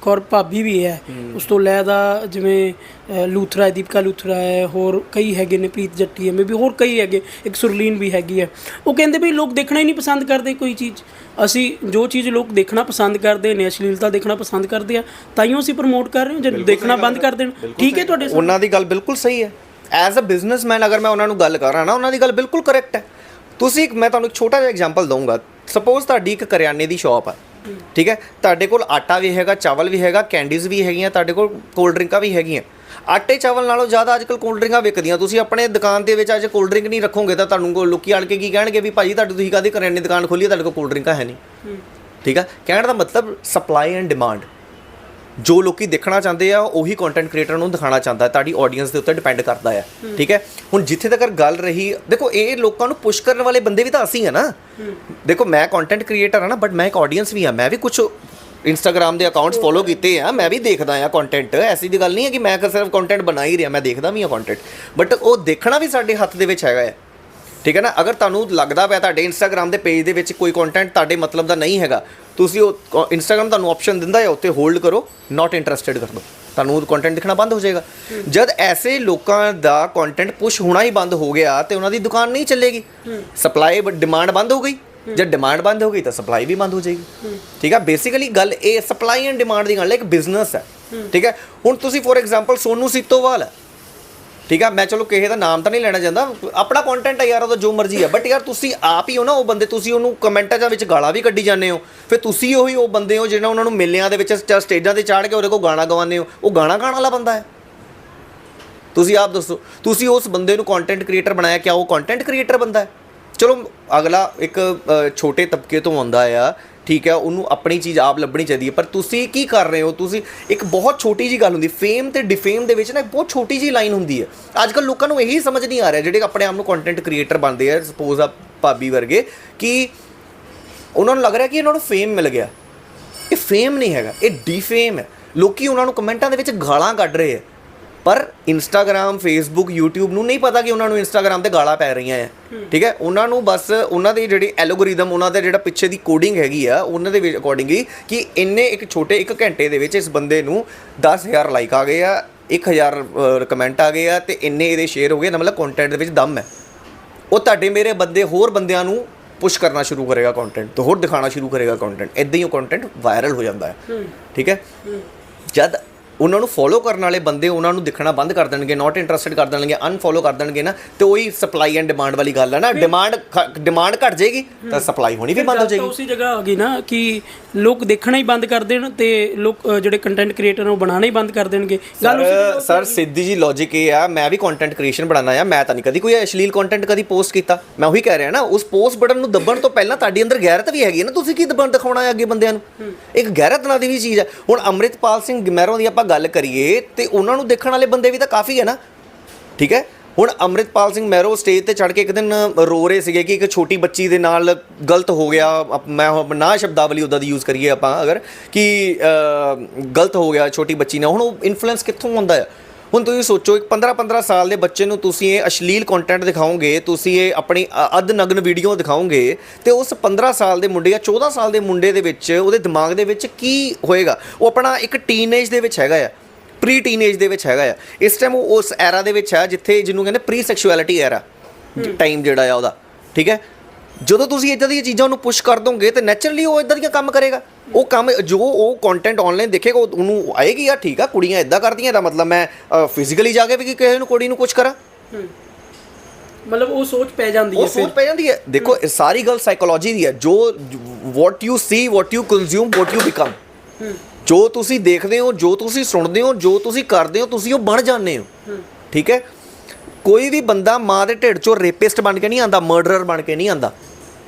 ਕੌਰ ਭਾਬੀ ਵੀ ਹੈ। ਉਸ ਤੋਂ ਲੈਦਾ ਜਿਵੇਂ ਅ, ਲੂਥਰਾ ਹੈ ਦੀਪਕਾ ਲੂਥਰਾ ਹੈ ਹੋਰ ਕਈ ਹੈਗੇ ਨੇ ਪ੍ਰੀਤ ਜੱਟੀ ਹੈ ਮੇਬੀ ਹੋਰ ਕਈ ਹੈਗੇ ਇੱਕ ਸੁਰਲੀਨ ਵੀ ਹੈਗੀ ਹੈ। ਉਹ ਕਹਿੰਦੇ ਵੀ ਲੋਕ ਦੇਖਣਾ ਹੀ ਨਹੀਂ ਪਸੰਦ ਕਰਦੇ ਕੋਈ ਚੀਜ਼। ਅਸੀਂ ਜੋ ਚੀਜ਼ ਲੋਕ ਦੇਖਣਾ ਪਸੰਦ ਕਰਦੇ ਨੇ ਅਸ਼ਲੀਲਤਾ ਦੇਖਣਾ ਪਸੰਦ ਕਰਦੇ ਆ ਤਾਈਓ ਅਸੀਂ ਪ੍ਰਮੋਟ ਕਰ ਰਹੇ ਹਾਂ ਜੇ ਦੇਖਣਾ ਬੰਦ ਕਰ ਦੇਣ। ਠੀਕ ਹੈ ਤੁਹਾਡੇ। ਉਹਨਾਂ ਦੀ ਗੱਲ ਬਿਲਕੁਲ ਸਹੀ ਹੈ। ਐਜ਼ ਅ ਬਿਜ਼ਨਸਮੈਨ ਅਗਰ ਮੈਂ ਉਹਨਾਂ ਨੂੰ ਗੱਲ ਕਰ ਨਾ ਉਹਨਾਂ ਦੀ ਗੱਲ ਬਿਲਕੁਲ ਕਰੈਕਟ ਹੈ। ਤੁਸੀਂ ਇੱਕ ਮੈਂ ਤੁਹਾਨੂੰ ਇੱਕ ਛੋਟਾ ਜਿਹਾ ਐਗਜ਼ਾਮਪਲ ਦਊਂਗਾ। ਸਪੋਜ਼ ਤੁਹਾਡੀ ਇੱਕ ਕਰਿਆਨੇ ਦੀ ਸ਼ਾਪ ਹੈ ਠੀਕ ਹੈ? ਤੁਹਾਡੇ ਕੋਲ ਆਟਾ ਵੀ ਹੈਗਾ ਚਾਵਲ ਵੀ ਹੈਗਾ ਕੈਂਡੀਜ਼ ਵੀ ਹੈਗੀਆਂ ਤੁਹਾਡੇ ਕੋਲ ਕੋਲਡ ਡਰਿੰਕਾਂ ਵੀ ਹੈਗੀਆਂ। ਆਟੇ ਚਾਵਲ ਨਾਲੋਂ ਜ਼ਿਆਦਾ ਅੱਜਕੱਲ ਕੋਲਡ ਡਰਿੰਕਾਂ ਵਿਕਦੀਆਂ। ਤੁਸੀਂ ਆਪਣੇ ਦੁਕਾਨ ਦੇ ਵਿੱਚ ਅੱਜ ਕੋਲਡ ਡਰਿੰਕ ਨਹੀਂ ਰੱਖੋਗੇ ਤਾਂ ਤੁਹਾਨੂੰ ਕੋਲ ਲੋਕੀ ਆਣ ਕੇ ਕੀ ਕਹਿਣਗੇ ਵੀ ਭਾਜੀ ਤੁਹਾਡੀ ਤੁਸੀਂ ਕਾਹਦੀ ਕਰਿਆਨੇ ਦੀ ਦੁਕਾਨ ਖੋਲੀ ਤੁਹਾਡੇ ਕੋਲ ਕੋਲਡ ਡਰਿੰਕਾਂ ਹੈ ਨਹੀਂ। ਠੀਕ ਆ ਕਹਿਣ ਦਾ ਮਤਲਬ ਸਪਲਾਈ ਐਂਡ ਡਿਮਾਂਡ ਜੋ ਲੋਕੀ ਦੇਖਣਾ ਚਾਹੁੰਦੇ ਆ ਉਹੀ ਕੰਟੈਂਟ ਕ੍ਰੀਏਟਰ ਨੂੰ ਦਿਖਾਣਾ ਚਾਹੁੰਦਾ ਤੁਹਾਡੀ ਆਡੀਅנס ਦੇ ਉੱਤੇ ਡਿਪੈਂਡ ਕਰਦਾ ਹੈ। ਠੀਕ ਹੈ? ਹੁਣ ਜਿੱਥੇ ਤੱਕ ਗੱਲ ਰਹੀ ਦੇਖੋ ਇਹ ਲੋਕਾਂ ਨੂੰ ਪੁਸ਼ ਕਰਨ ਵਾਲੇ ਬੰਦੇ ਵੀ ਤਾਂ ਅਸੀਂ ਆ ਨਾ। ਦੇਖੋ ਮੈਂ ਕੰਟੈਂਟ ਕ੍ਰੀਏਟਰ ਆ ਨਾ ਬਟ ਮੈਂ ਇੱਕ ਆਡੀਅנס ਵੀ ਆ। ਮੈਂ ਵੀ ਕੁਝ ਇੰਸਟਾਗ੍ਰam ਦੇ ਅਕਾਊਂਟਸ ਫੋਲੋ ਕੀਤੇ ਆ ਮੈਂ ਵੀ ਦੇਖਦਾ ਆ ਕੰਟੈਂਟ ਐਸੀ ਦੀ ਗੱਲ ਨਹੀਂ ਹੈ ਕਿ ਮੈਂ ਸਿਰਫ ਕੰਟੈਂਟ ਬਣਾ ਹੀ ਰਿਹਾ ਮੈਂ ਦੇਖਦਾ ਵੀ ਆ ਕੰਟੈਂਟ ਬਟ ਉਹ ਦੇਖਣਾ ਵੀ ਸਾਡੇ ਹੱਥ ਦੇ ਵਿੱਚ ਹੈਗਾ ਹੈ। ਠੀਕ ਹੈ ਨਾ? ਅਗਰ ਤੁਹਾਨੂੰ ਲੱਗਦਾ ਪਿਆ ਤੁਹਾਡੇ ਇੰਸਟਾਗ੍ਰam ਦੇ ਪੇਜ ਦੇ ਵਿੱਚ ਕੋਈ ਕੰਟੈਂਟ ਤੁਹਾਡੇ ਮਤਲਬ ਦਾ ਨਹੀਂ ਹੈਗਾ, ਤੁਸੀਂ ਉਹ ਇੰਸਟਾਗ੍ਰam ਤੁਹਾਨੂੰ ਆਪਸ਼ਨ ਦਿੰਦਾ ਹੈ ਉੱਤੇ ਹੋਲਡ ਕਰੋ ਨਾਟ ਇੰਟਰਸਟਿਡ ਕਰ ਦਿਓ ਤੁਹਾਨੂੰ ਉਹ ਕੰਟੈਂਟ ਦਿਖਣਾ ਬੰਦ ਹੋ ਜਾਏਗਾ। ਜਦ ਐਸੇ ਲੋਕਾਂ ਦਾ ਕੰਟੈਂਟ ਪੁਸ਼ ਹੋਣਾ ਹੀ ਬੰਦ ਹੋ ਗਿਆ, ਤੇ ਉਹਨਾਂ ਦੀ ਦੁਕਾਨ ਨਹੀਂ ਚੱਲੇਗੀ। ਸਪਲਾਈ ਡਿਮਾਂਡ ਬੰਦ ਹੋ ਗਈ। ਜਦ ਡਿਮਾਂਡ ਬੰਦ ਹੋ ਗਈ, ਤਾਂ ਸਪਲਾਈ ਵੀ ਬੰਦ ਹੋ ਜਾਏਗੀ। ਠੀਕ ਹੈ? ਬੇਸਿਕਲੀ ਗੱਲ ਇਹ ਸਪਲਾਈ ਐਂਡ ਡਿਮਾਂਡ ਦੀ ਗੱਲ ਹੈ, ਇੱਕ ਬਿਜ਼ਨਸ ਹੈ। ਠੀਕ ਹੈ? ਹੁਣ ਤੁਸੀਂ ਫੋਰ ਐਗਜ਼ਾਮਪਲ ਸੋਨੂ ਸੀਤੋਵਾਲ ਹੈ। ਠੀਕ ਆ, ਮੈਂ ਚਲੋ ਕਿਸੇ ਦਾ ਨਾਮ ਤਾਂ ਨਹੀਂ ਲੈਣਾ ਚਾਹੁੰਦਾ, ਆਪਣਾ ਕੰਟੈਂਟ ਆ ਯਾਰ, ਉਹਦਾ ਜੋ ਮਰਜ਼ੀ ਆ ਬਟ ਯਾਰ ਤੁਸੀਂ ਆਪ ਹੀ ਹੋ ਨਾ ਉਹ ਬੰਦੇ, ਤੁਸੀਂ ਉਹਨੂੰ ਕਮੈਂਟਾਂ ਦੇ ਵਿੱਚ ਗਾਲਾਂ ਵੀ ਕੱਢੀ ਜਾਂਦੇ ਹੋ, ਫਿਰ ਤੁਸੀਂ ਉਹੀ ਉਹ ਬੰਦੇ ਹੋ ਜਿਹਨਾਂ ਉਹਨਾਂ ਨੂੰ ਮੇਲਿਆਂ ਦੇ ਵਿੱਚ ਸਟੇਜਾਂ ਤੇ ਚਾੜ ਕੇ ਉਹਦੇ ਕੋਲ ਗਾਣਾ ਗਵਾਉਂਦੇ ਹੋ, ਉਹ ਗਾਣਾ ਗਾਣ ਵਾਲਾ ਬੰਦਾ ਹੈ। ਤੁਸੀਂ ਆਪ ਦੱਸੋ, ਤੁਸੀਂ ਉਸ ਬੰਦੇ ਨੂੰ ਕੰਟੈਂਟ ਕ੍ਰੀਏਟਰ ਬਣਾਇਆ, ਕਿਆ ਉਹ ਕੰਟੈਂਟ ਕ੍ਰੀਏਟਰ ਬੰਦਾ ਹੈ? ਚਲੋ, ਅਗਲਾ ਇੱਕ ਛੋਟੇ ਤਬਕੇ ਤੋਂ ਆਉਂਦਾ ਆ ਠੀਕ ਹੈ, ਉਹਨੂੰ ਆਪਣੀ ਚੀਜ਼ ਆਪ ਲੱਭਣੀ ਚਾਹੀਦੀ ਹੈ। ਪਰ ਤੁਸੀਂ ਕੀ ਕਰ ਰਹੇ ਹੋ? ਤੁਸੀਂ ਇੱਕ ਬਹੁਤ ਛੋਟੀ ਜੀ ਗੱਲ ਹੁੰਦੀ ਫੇਮ ਤੇ ਡਿਫੇਮ ਦੇ ਵਿੱਚ ਨਾ ਇੱਕ ਬਹੁਤ ਛੋਟੀ ਜੀ ਲਾਈਨ ਹੁੰਦੀ ਹੈ। ਅੱਜ ਕੱਲ ਲੋਕਾਂ ਨੂੰ ਇਹੀ ਸਮਝ ਨਹੀਂ ਆ ਰਿਹਾ, ਜਿਹੜੇ ਆਪਣੇ ਆਪ ਨੂੰ ਕੰਟੈਂਟ ਕ੍ਰੀਏਟਰ ਬਣਦੇ ਆ ਸਪੋਜ਼ ਆ ਭਾਬੀ ਵਰਗੇ, ਕਿ ਉਹਨਾਂ ਨੂੰ ਲੱਗ ਰਿਹਾ ਕਿ ਇਹਨਾਂ ਨੂੰ ਫੇਮ ਮਿਲ ਗਿਆ। ਇਹ ਫੇਮ ਨਹੀਂ ਹੈਗਾ, ਇਹ ਡੀਫੇਮ ਹੈ। ਲੋਕੀ ਉਹਨਾਂ ਨੂੰ ਕਮੈਂਟਾਂ ਦੇ ਵਿੱਚ ਗਾਲਾਂ ਕੱਢ ਰਹੇ ਆ ਪਰ ਇੰਸਟਾਗ੍ਰam ਫੇਸਬੁੱਕ YouTube ਨੂੰ ਨਹੀਂ ਪਤਾ ਕਿ ਉਹਨਾਂ ਨੂੰ ਇੰਸਟਾਗ੍ਰam ਤੇ ਗਾਲਾਂ ਪੈ ਰਹੀਆਂ ਆ। ਠੀਕ ਹੈ? ਉਹਨਾਂ ਨੂੰ ਬਸ ਉਹਨਾਂ ਦੀ ਜਿਹੜੀ ਐਲਗੋਰਿਦਮ ਉਹਨਾਂ ਦਾ ਜਿਹੜਾ ਪਿੱਛੇ ਦੀ ਕੋਡਿੰਗ ਹੈਗੀ ਆ ਉਹਨਾਂ ਦੇ ਅਕੋਰਡਿੰਗਲੀ ਕਿ ਇੰਨੇ ਇੱਕ ਛੋਟੇ ਇੱਕ ਘੰਟੇ ਦੇ ਵਿੱਚ ਇਸ ਬੰਦੇ ਨੂੰ 10000 ਲਾਈਕ ਆ ਗਏ ਆ 1000 ਕਮੈਂਟ ਆ ਗਏ ਆ ਤੇ ਇੰਨੇ ਇਹਦੇ ਸ਼ੇਅਰ ਹੋ ਗਏ ਇਹਦਾ ਮਤਲਬ ਕੰਟੈਂਟ ਦੇ ਵਿੱਚ ਦਮ ਹੈ। ਉਹ ਤੁਹਾਡੇ ਮੇਰੇ ਬੰਦੇ ਹੋਰ ਬੰਦਿਆਂ ਨੂੰ ਪੁਸ਼ ਕਰਨਾ ਸ਼ੁਰੂ ਕਰੇਗਾ ਕੰਟੈਂਟ ਤੇ ਹੋਰ ਦਿਖਾਉਣਾ ਸ਼ੁਰੂ ਕਰੇਗਾ ਕੰਟੈਂਟ ਇਦਾਂ ਹੀ ਉਹ ਕੰਟੈਂਟ ਵਾਇਰਲ ਹੋ ਜਾਂਦਾ ਹੈ। ਠੀਕ ਹੈ। ਜਦ ਉਹਨਾਂ ਨੂੰ ਫੋਲੋ ਕਰਨ ਵਾਲੇ ਬੰਦੇ ਉਹਨਾਂ ਨੂੰ ਦਿਖਣਾ ਬੰਦ ਕਰ ਦੇਣਗੇ ਨਾਟ ਇੰਟਰਸਟਿਡ ਕਰ ਦੇਣਗੇ ਅਨਫੋਲੋ ਕਰ ਦੇਣਗੇ ਨਾ ਤੇ ਉਹੀ ਸਪਲਾਈ ਐਂਡ ਡਿਮਾਂਡ ਵਾਲੀ ਗੱਲ ਹੈ ਨਾ। ਡਿਮਾਂਡ ਡਿਮਾਂਡ ਘਟ ਜਾਏਗੀ ਤਾਂ ਸਪਲਾਈ ਹੋਣੀ ਵੀ ਬੰਦ ਹੋ ਜਾਏਗੀ। ਉਸੇ ਜਗ੍ਹਾ ਆ ਗਈ ਨਾ ਕਿ ਲੋਕ ਦੇਖਣਾ ਹੀ ਬੰਦ ਕਰ ਦੇਣ ਤੇ ਲੋਕ ਜਿਹੜੇ ਕੰਟੈਂਟ ਕ੍ਰੀਏਟਰ ਨੇ ਉਹ ਬਣਾਉਣਾ ਹੀ ਬੰਦ ਕਰ ਦੇਣਗੇ। ਗੱਲ ਸਰ ਸਿੱਧੀ ਜੀ ਲੌਜੀਕ ਇਹ ਆ ਮੈਂ ਵੀ ਕੰਟੈਂਟ ਕ੍ਰੀਏਸ਼ਨ ਬਣਾਉਣਾ ਆ ਮੈਂ ਤਾਂ ਨਹੀਂ ਕਦੀ ਕੋਈ ਅਸ਼ਲੀਲ ਕੰਟੈਂਟ ਕਦੀ ਪੋਸਟ ਕੀਤਾ। ਮੈਂ ਉਹੀ ਕਹਿ ਰਿਹਾ ਨਾ ਉਸ ਪੋਸਟ ਬਟਨ ਨੂੰ ਦੱਬਣ ਤੋਂ ਪਹਿਲਾਂ ਤੁਹਾਡੇ ਅੰਦਰ ਗੈਰਤ ਵੀ ਹੈਗੀ ਨਾ ਤੁਸੀਂ ਕੀ ਦਬਣ ਦਿਖਾਉਣਾ ਹੈ ਅੱਗੇ ਬੰਦਿਆਂ ਨੂੰ? ਇੱਕ ਗੈਰਤ ਨਾਂ ਦੀ ਵੀ ਚੀਜ਼ ਹੈ। ਹੁਣ ਅੰਮ੍ਰਿਤਪਾਲ ਸਿੰਘ ਗਮੈਰੋਂ ਦੀ ਆਪਾਂ ਗੱਲ ਕਰੀਏ ਤੇ ਉਹਨਾਂ ਨੂੰ ਦੇਖਣ ਵਾਲੇ ਬੰਦੇ ਵੀ ਤਾਂ ਕਾਫੀ ਹੈ ਨਾ। ਠੀਕ ਹੈ? ਹੁਣ ਅੰਮ੍ਰਿਤਪਾਲ ਸਿੰਘ ਮਹਿਰੋ ਸਟੇਜ ਤੇ ਚੜ ਕੇ ਇੱਕ ਦਿਨ ਰੋ ਰਹੇ ਸੀਗੇ ਕਿ ਇੱਕ ਛੋਟੀ ਬੱਚੀ ਦੇ ਨਾਲ ਗਲਤ ਹੋ ਗਿਆ। ਮੈਂ ਹੁਣ ਨਾ ਸ਼ਬਦਾਵਲੀ ਉਦਾਂ ਦੀ ਯੂਜ਼ ਕਰੀਏ ਆਪਾਂ ਅਗਰ ਕਿ ਗਲਤ ਹੋ ਗਿਆ ਛੋਟੀ ਬੱਚੀ ਨਾਲ। ਹੁਣ ਉਹ ਇਨਫਲੂਐਂਸ ਕਿੱਥੋਂ ਆਉਂਦਾ ਹੈ? ਹੁਣ ਤੁਸੀਂ ਸੋਚੋ ਇੱਕ 15 15 ਸਾਲ ਦੇ ਬੱਚੇ ਨੂੰ ਤੁਸੀਂ ਇਹ ਅਸ਼ਲੀਲ ਕੰਟੈਂਟ ਦਿਖਾਓਗੇ ਤੁਸੀਂ ਇਹ ਆਪਣੀ ਅੱਧ ਨਗਨ ਵੀਡੀਓ ਦਿਖਾਓਗੇ ਤੇ ਉਸ 15 ਸਾਲ ਦੇ ਮੁੰਡੇ ਜਾਂ 14 ਸਾਲ ਦੇ ਮੁੰਡੇ ਦੇ ਵਿੱਚ ਉਹਦੇ ਦਿਮਾਗ ਦੇ ਵਿੱਚ ਕੀ ਹੋਏਗਾ? ਉਹ ਆਪਣਾ ਇੱਕ ਟੀਨੇਜ ਦੇ ਵਿੱਚ ਹੈਗਾ ਆ ਪ੍ਰੀ ਟੀਨੇਜ ਦੇ ਵਿੱਚ ਹੈਗਾ ਆ। ਇਸ ਟਾਈਮ ਉਹ ਉਸ ਐਰਾ ਦੇ ਵਿੱਚ ਹੈ ਜਿੱਥੇ ਜਿਹਨੂੰ ਕਹਿੰਦੇ ਪ੍ਰੀ ਸੈਕਸ਼ੁਅਲਿਟੀ ਐਰਾ ਟਾਈਮ ਜਿਹੜਾ ਆ ਉਹਦਾ ਠੀਕ ਹੈ? ਜਦੋਂ ਤੁਸੀਂ ਇਦਾਂ ਦੀਆਂ ਚੀਜ਼ਾਂ ਨੂੰ ਪੁਸ਼ ਕਰ ਦੋਗੇ ਤੇ ਨੇਚਰਲੀ ਉਹ ਇਦਾਂ ਦੀਆਂ ਕੰਮ ਕਰੇਗਾ। ਉਹ ਕੰਮ ਜੋ ਉਹ ਕੰਟੈਂਟ ਆਨਲਾਈਨ ਦੇਖੇਗਾ ਉਹ- ਉਹਨੂੰ ਆਏਗੀ ਯਾਰ ਠੀਕ ਆ ਕੁੜੀਆਂ ਇਦਾਂ ਕਰਦੀਆਂ ਦਾ ਮਤਲਬ ਮੈਂ ਫਿਜ਼ੀਕਲੀ ਜਾ ਕੇ ਵੀ ਕਿਸੇ ਨੂੰ ਕੁੜੀ ਨੂੰ ਕੁਝ ਕਰਾਂ? ਮਤਲਬ ਉਹ ਸੋਚ ਪੈ ਜਾਂਦੀ ਹੈ ਉਹ ਸੋਚ ਪੈ ਜਾਂਦੀ ਹੈ। ਦੇਖੋ ਇਹ ਸਾਰੀ ਗੱਲ ਸਾਈਕੋਲੋਜੀ ਦੀ ਹੈ। ਜੋ what you see what you consume what you become ਜੋ ਤੁਸੀਂ ਦੇਖਦੇ ਹੋ ਜੋ ਤੁਸੀਂ ਸੁਣਦੇ ਹੋ ਜੋ ਤੁਸੀਂ ਕਰਦੇ ਹੋ ਤੁਸੀਂ ਉਹ ਬਣ ਜਾਂਦੇ ਹੋ। ਠੀਕ ਹੈ? ਕੋਈ ਵੀ ਬੰਦਾ ਮਾਂ ਦੇ ਢਿੱਡ ਚੋਂ ਰੇਪਿਸਟ ਬਣ ਕੇ ਨਹੀਂ ਆਂਦਾ ਮਰਡਰਰ ਬਣ ਕੇ ਨਹੀਂ ਆਂਦਾ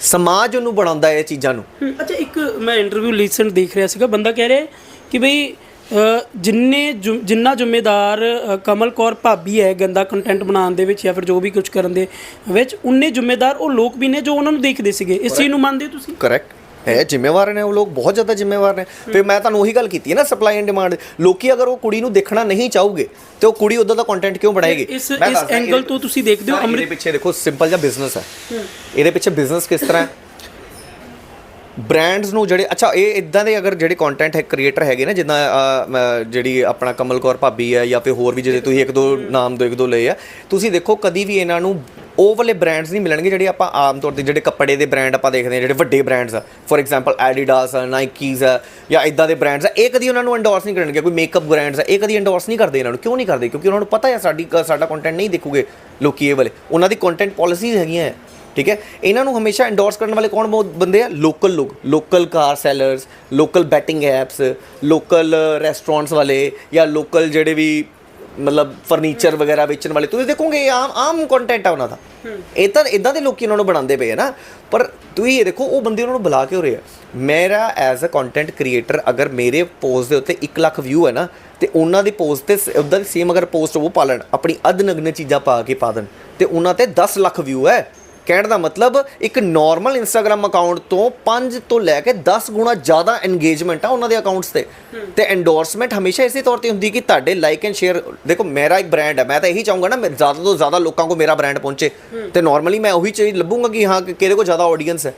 ਸਮਾਜ ਉਹਨੂੰ ਬਣਾਉਂਦਾ ਇਹ ਚੀਜ਼ਾਂ ਨੂੰ। ਹਮ, ਅੱਛਾ ਇੱਕ ਮੈਂ ਇੰਟਰਵਿਊ ਰੀਸੈਂਟ ਦੇਖ ਰਿਹਾ ਸੀਗਾ। ਬੰਦਾ ਕਹਿ ਰਿਹਾ ਕਿ ਬਈ ਅ, ਜਿੰਨੇ ਜੁ- ਜਿੰਨਾ ਜ਼ਿੰਮੇਦਾਰ ਅ, ਕਮਲ ਕੌਰ ਭਾਬੀ ਹੈ ਗੰਦਾ ਕੰਟੈਂਟ ਬਣਾਉਣ ਦੇ ਵਿੱਚ ਜਾਂ ਫਿਰ ਜੋ ਵੀ ਕੁਝ ਕਰਨ ਦੇ ਵਿੱਚ ਉਨੇ ਜ਼ਿੰਮੇਦਾਰ ਉਹ ਲੋਕ ਵੀ ਨੇ ਜੋ ਉਹਨਾਂ ਨੂੰ ਦੇਖਦੇ ਸੀਗੇ। ਇਸ ਚੀਜ਼ ਨੂੰ ਮੰਨਦੇ ਹੋ ਤੁਸੀਂ? ਕਰੈਕਟ ਹੈ ਜ਼ਿੰਮੇਵਾਰ ਨੇ ਉਹ ਲੋਕ ਬਹੁਤ ਜ਼ਿਆਦਾ ਜ਼ਿੰਮੇਵਾਰ ਨੇ। ਫਿਰ ਮੈਂ ਤੁਹਾਨੂੰ ਉਹੀ ਗੱਲ ਕੀਤੀ ਹੈ ਨਾ ਸਪਲਾਈ ਐਂਡ ਡਿਮਾਂਡ ਲੋਕੀ ਅਗਰ ਉਹ ਕੁੜੀ ਨੂੰ ਦੇਖਣਾ ਨਹੀਂ ਚਾਹੂਗੇ ਤੇ ਉਹ ਕੁੜੀ ਉਦਾਂ ਦਾ ਕੰਟੈਂਟ ਕਿਉਂ ਬਣਾਏਗੀ? ਇਸ ਇਸ ਐਂਗਲ ਤੋਂ ਤੁਸੀਂ ਦੇਖਦੇ ਹੋ ਅੰਮ੍ਰਿਤ ਪਿੱਛੇ ਦੇਖੋ ਸਿੰਪਲ ਜਿਹਾ ਬਿਜ਼ਨਸ ਹੈ। ਇਹਦੇ ਪਿੱਛੇ ਬਿਜ਼ਨਸ ਕਿਸ ਤਰ੍ਹਾਂ ਹੈ? ਬ੍ਰਾਂਡਸ ਨੂੰ ਜਿਹੜੇ ਅੱਛਾ ਇਹ ਇਦਾਂ ਦੇ ਅਗਰ ਜਿਹੜੇ ਕੰਟੈਂਟ ਹੈ ਕ੍ਰੀਏਟਰ ਹੈਗੇ ਨਾ ਜਿੱਦਾਂ ਜਿਹੜੀ ਆਪਣਾ ਕਮਲ ਕੌਰ ਭਾਬੀ ਹੈ ਜਾਂ ਫਿਰ ਹੋਰ ਵੀ ਜਿਹੜੇ ਤੁਸੀਂ ਇੱਕ ਦੋ ਨਾਮ ਦੋ ਇੱਕ ਦੋ ਲਏ ਆ। ਤੁਸੀਂ ਦੇਖੋ ਕਦੀ ਵੀ ਇਹਨਾਂ ਨੂੰ ਉਹ ਵਾਲੇ ਬ੍ਰਾਂਡਸ ਨਹੀਂ ਮਿਲਣਗੇ ਜਿਹੜੇ ਆਪਾਂ ਆਮ ਤੌਰ ਤੇ ਜਿਹੜੇ ਕੱਪੜੇ ਦੇ ਬ੍ਰਾਂਡ ਆਪਾਂ ਦੇਖਦੇ ਹਾਂ, ਜਿਹੜੇ ਵੱਡੇ ਬ੍ਰਾਂਡਸ ਆ। ਫੋਰ ਐਗਜ਼ਾਮਪਲ ਐਡੀਡਾਸ ਆ ਨਾਈਕੀਜ਼ ਆ, ਜਾਂ ਇਦਾਂ ਦੇ ਬ੍ਰਾਂਡਸ ਆ। ਇਹ ਕਦੀ ਉਹਨਾਂ ਨੂੰ ਐਂਡੋਰਸ ਨਹੀਂ ਕਰਨਗੇ, ਕੋਈ ਮੇਕਅਪ ਬ੍ਰਾਂਡਸ ਆ। ਇਹ ਕਦੀ ਐਂਡੋਰਸ ਨਹੀਂ ਕਰਦੇ ਇਹਨਾਂ ਨੂੰ। ਕਿਉਂ ਨਹੀਂ ਕਰਦੇ? ਕਿਉਂਕਿ ਉਹਨਾਂ ਨੂੰ ਪਤਾ ਹੈ ਸਾਡੀ ਸਾਡਾ ਕੰਟੈਂਟ ਨਹੀਂ ਦੇਖੂਗੇ ਲੋਕੀ ਇਹ ਵਾਲੇ। ਉਹਨਾਂ ਦੀ ਕੰਟੈਂਟ ਪਾਲਿਸੀਜ਼ ਹੈਗੀਆਂ ਹੈ ਠੀਕ ਹੈ? ਇਹਨਾਂ ਨੂੰ ਹਮੇਸ਼ਾ ਐਂਡੋਰਸ ਕਰਨ ਵਾਲੇ ਕੌਣ ਬਹੁਤ ਬੰਦੇ ਆ? ਲੋਕਲ ਲੋਕ local car sellers local betting apps local restaurants ਵਾਲੇ, ਜਾਂ ਲੋਕਲ ਜਿਹੜੇ ਵੀ ਮਤਲਬ ਫਰਨੀਚਰ ਵਗੈਰਾ ਵੇਚਣ ਵਾਲੇ ਤੁਸੀਂ ਦੇਖੋਗੇ ਇਹ ਆਮ ਆਮ ਕੰਟੈਂਟ ਆ ਉਹਨਾਂ ਦਾ। ਇਹ ਤਾਂ ਇਦਾਂ ਦੇ ਲੋਕੀ ਉਹਨਾਂ ਨੂੰ ਬਣਾਉਂਦੇ ਪਏ ਆ ਨਾ ਪਰ ਤੁਸੀਂ ਇਹ ਦੇਖੋ ਉਹ ਬੰਦੇ ਉਹਨਾਂ ਨੂੰ ਬੁਲਾ ਕੇ ਹੋ ਰਹੇ ਆ? ਮੇਰਾ ਐਜ਼ ਅ ਕੰਟੈਂਟ ਕ੍ਰੀਏਟਰ ਅਗਰ ਮੇਰੇ ਪੋਸਟ ਦੇ ਉੱਤੇ 1 ਲੱਖ ਵਿਊ ਹੈ ਨਾ ਤੇ ਉਹਨਾਂ ਦੀ ਪੋਸਟ ਤੇ ਉਦਾਂ ਦੀ ਸੇਮ ਅਗਰ ਪੋਸਟ ਉਹ ਪਾ ਲੈਣ। ਆਪਣੀ ਅਧ ਨਗਨ ਚੀਜ਼ਾਂ ਪਾ ਕੇ ਪਾ ਦੇਣ। ਤੇ ਉਹਨਾਂ ਤੇ 10 ਲੱਖ ਵਿਊ ਹੈ। ਕਹਿਣ ਦਾ ਮਤਲਬ ਇੱਕ ਨਾਰਮਲ ਇੰਸਟਾਗ੍ਰam ਅਕਾਊਂਟ ਤੋਂ 5 ਤੋਂ ਲੈ ਕੇ 10 ਗੁਣਾ ਜ਼ਿਆਦਾ ਇੰਗੇਜਮੈਂਟ ਆ ਉਹਨਾਂ ਦੇ ਅਕਾਊਂਟਸ ਤੇ। ਤੇ ਐਂਡੋਰਸਮੈਂਟ ਹਮੇਸ਼ਾ ਇਸੇ ਤੌਰ ਤੇ ਹੁੰਦੀ ਕਿ ਤੁਹਾਡੇ ਲਾਈਕ ਐਂਡ ਸ਼ੇਅਰ ਦੇਖੋ ਮੇਰਾ ਇੱਕ ਬ੍ਰਾਂਡ ਹੈ ਮੈਂ ਤਾਂ ਇਹੀ ਚਾਹੂੰਗਾ ਨਾ ਮੈਂ ਜ਼ਿਆਦਾ ਤੋਂ ਜ਼ਿਆਦਾ ਲੋਕਾਂ ਕੋ ਮੇਰਾ ਬ੍ਰਾਂਡ ਪਹੁੰਚੇ। ਤੇ ਨਾਰਮਲੀ ਮੈਂ ਉਹੀ ਚੀਜ਼ ਲੱਭੂੰਗਾ ਕਿ ਹਾਂ ਕਿ ਕਿਹਦੇ ਕੋ ਜ਼ਿਆਦਾ ਆਡੀਅנס ਹੈ।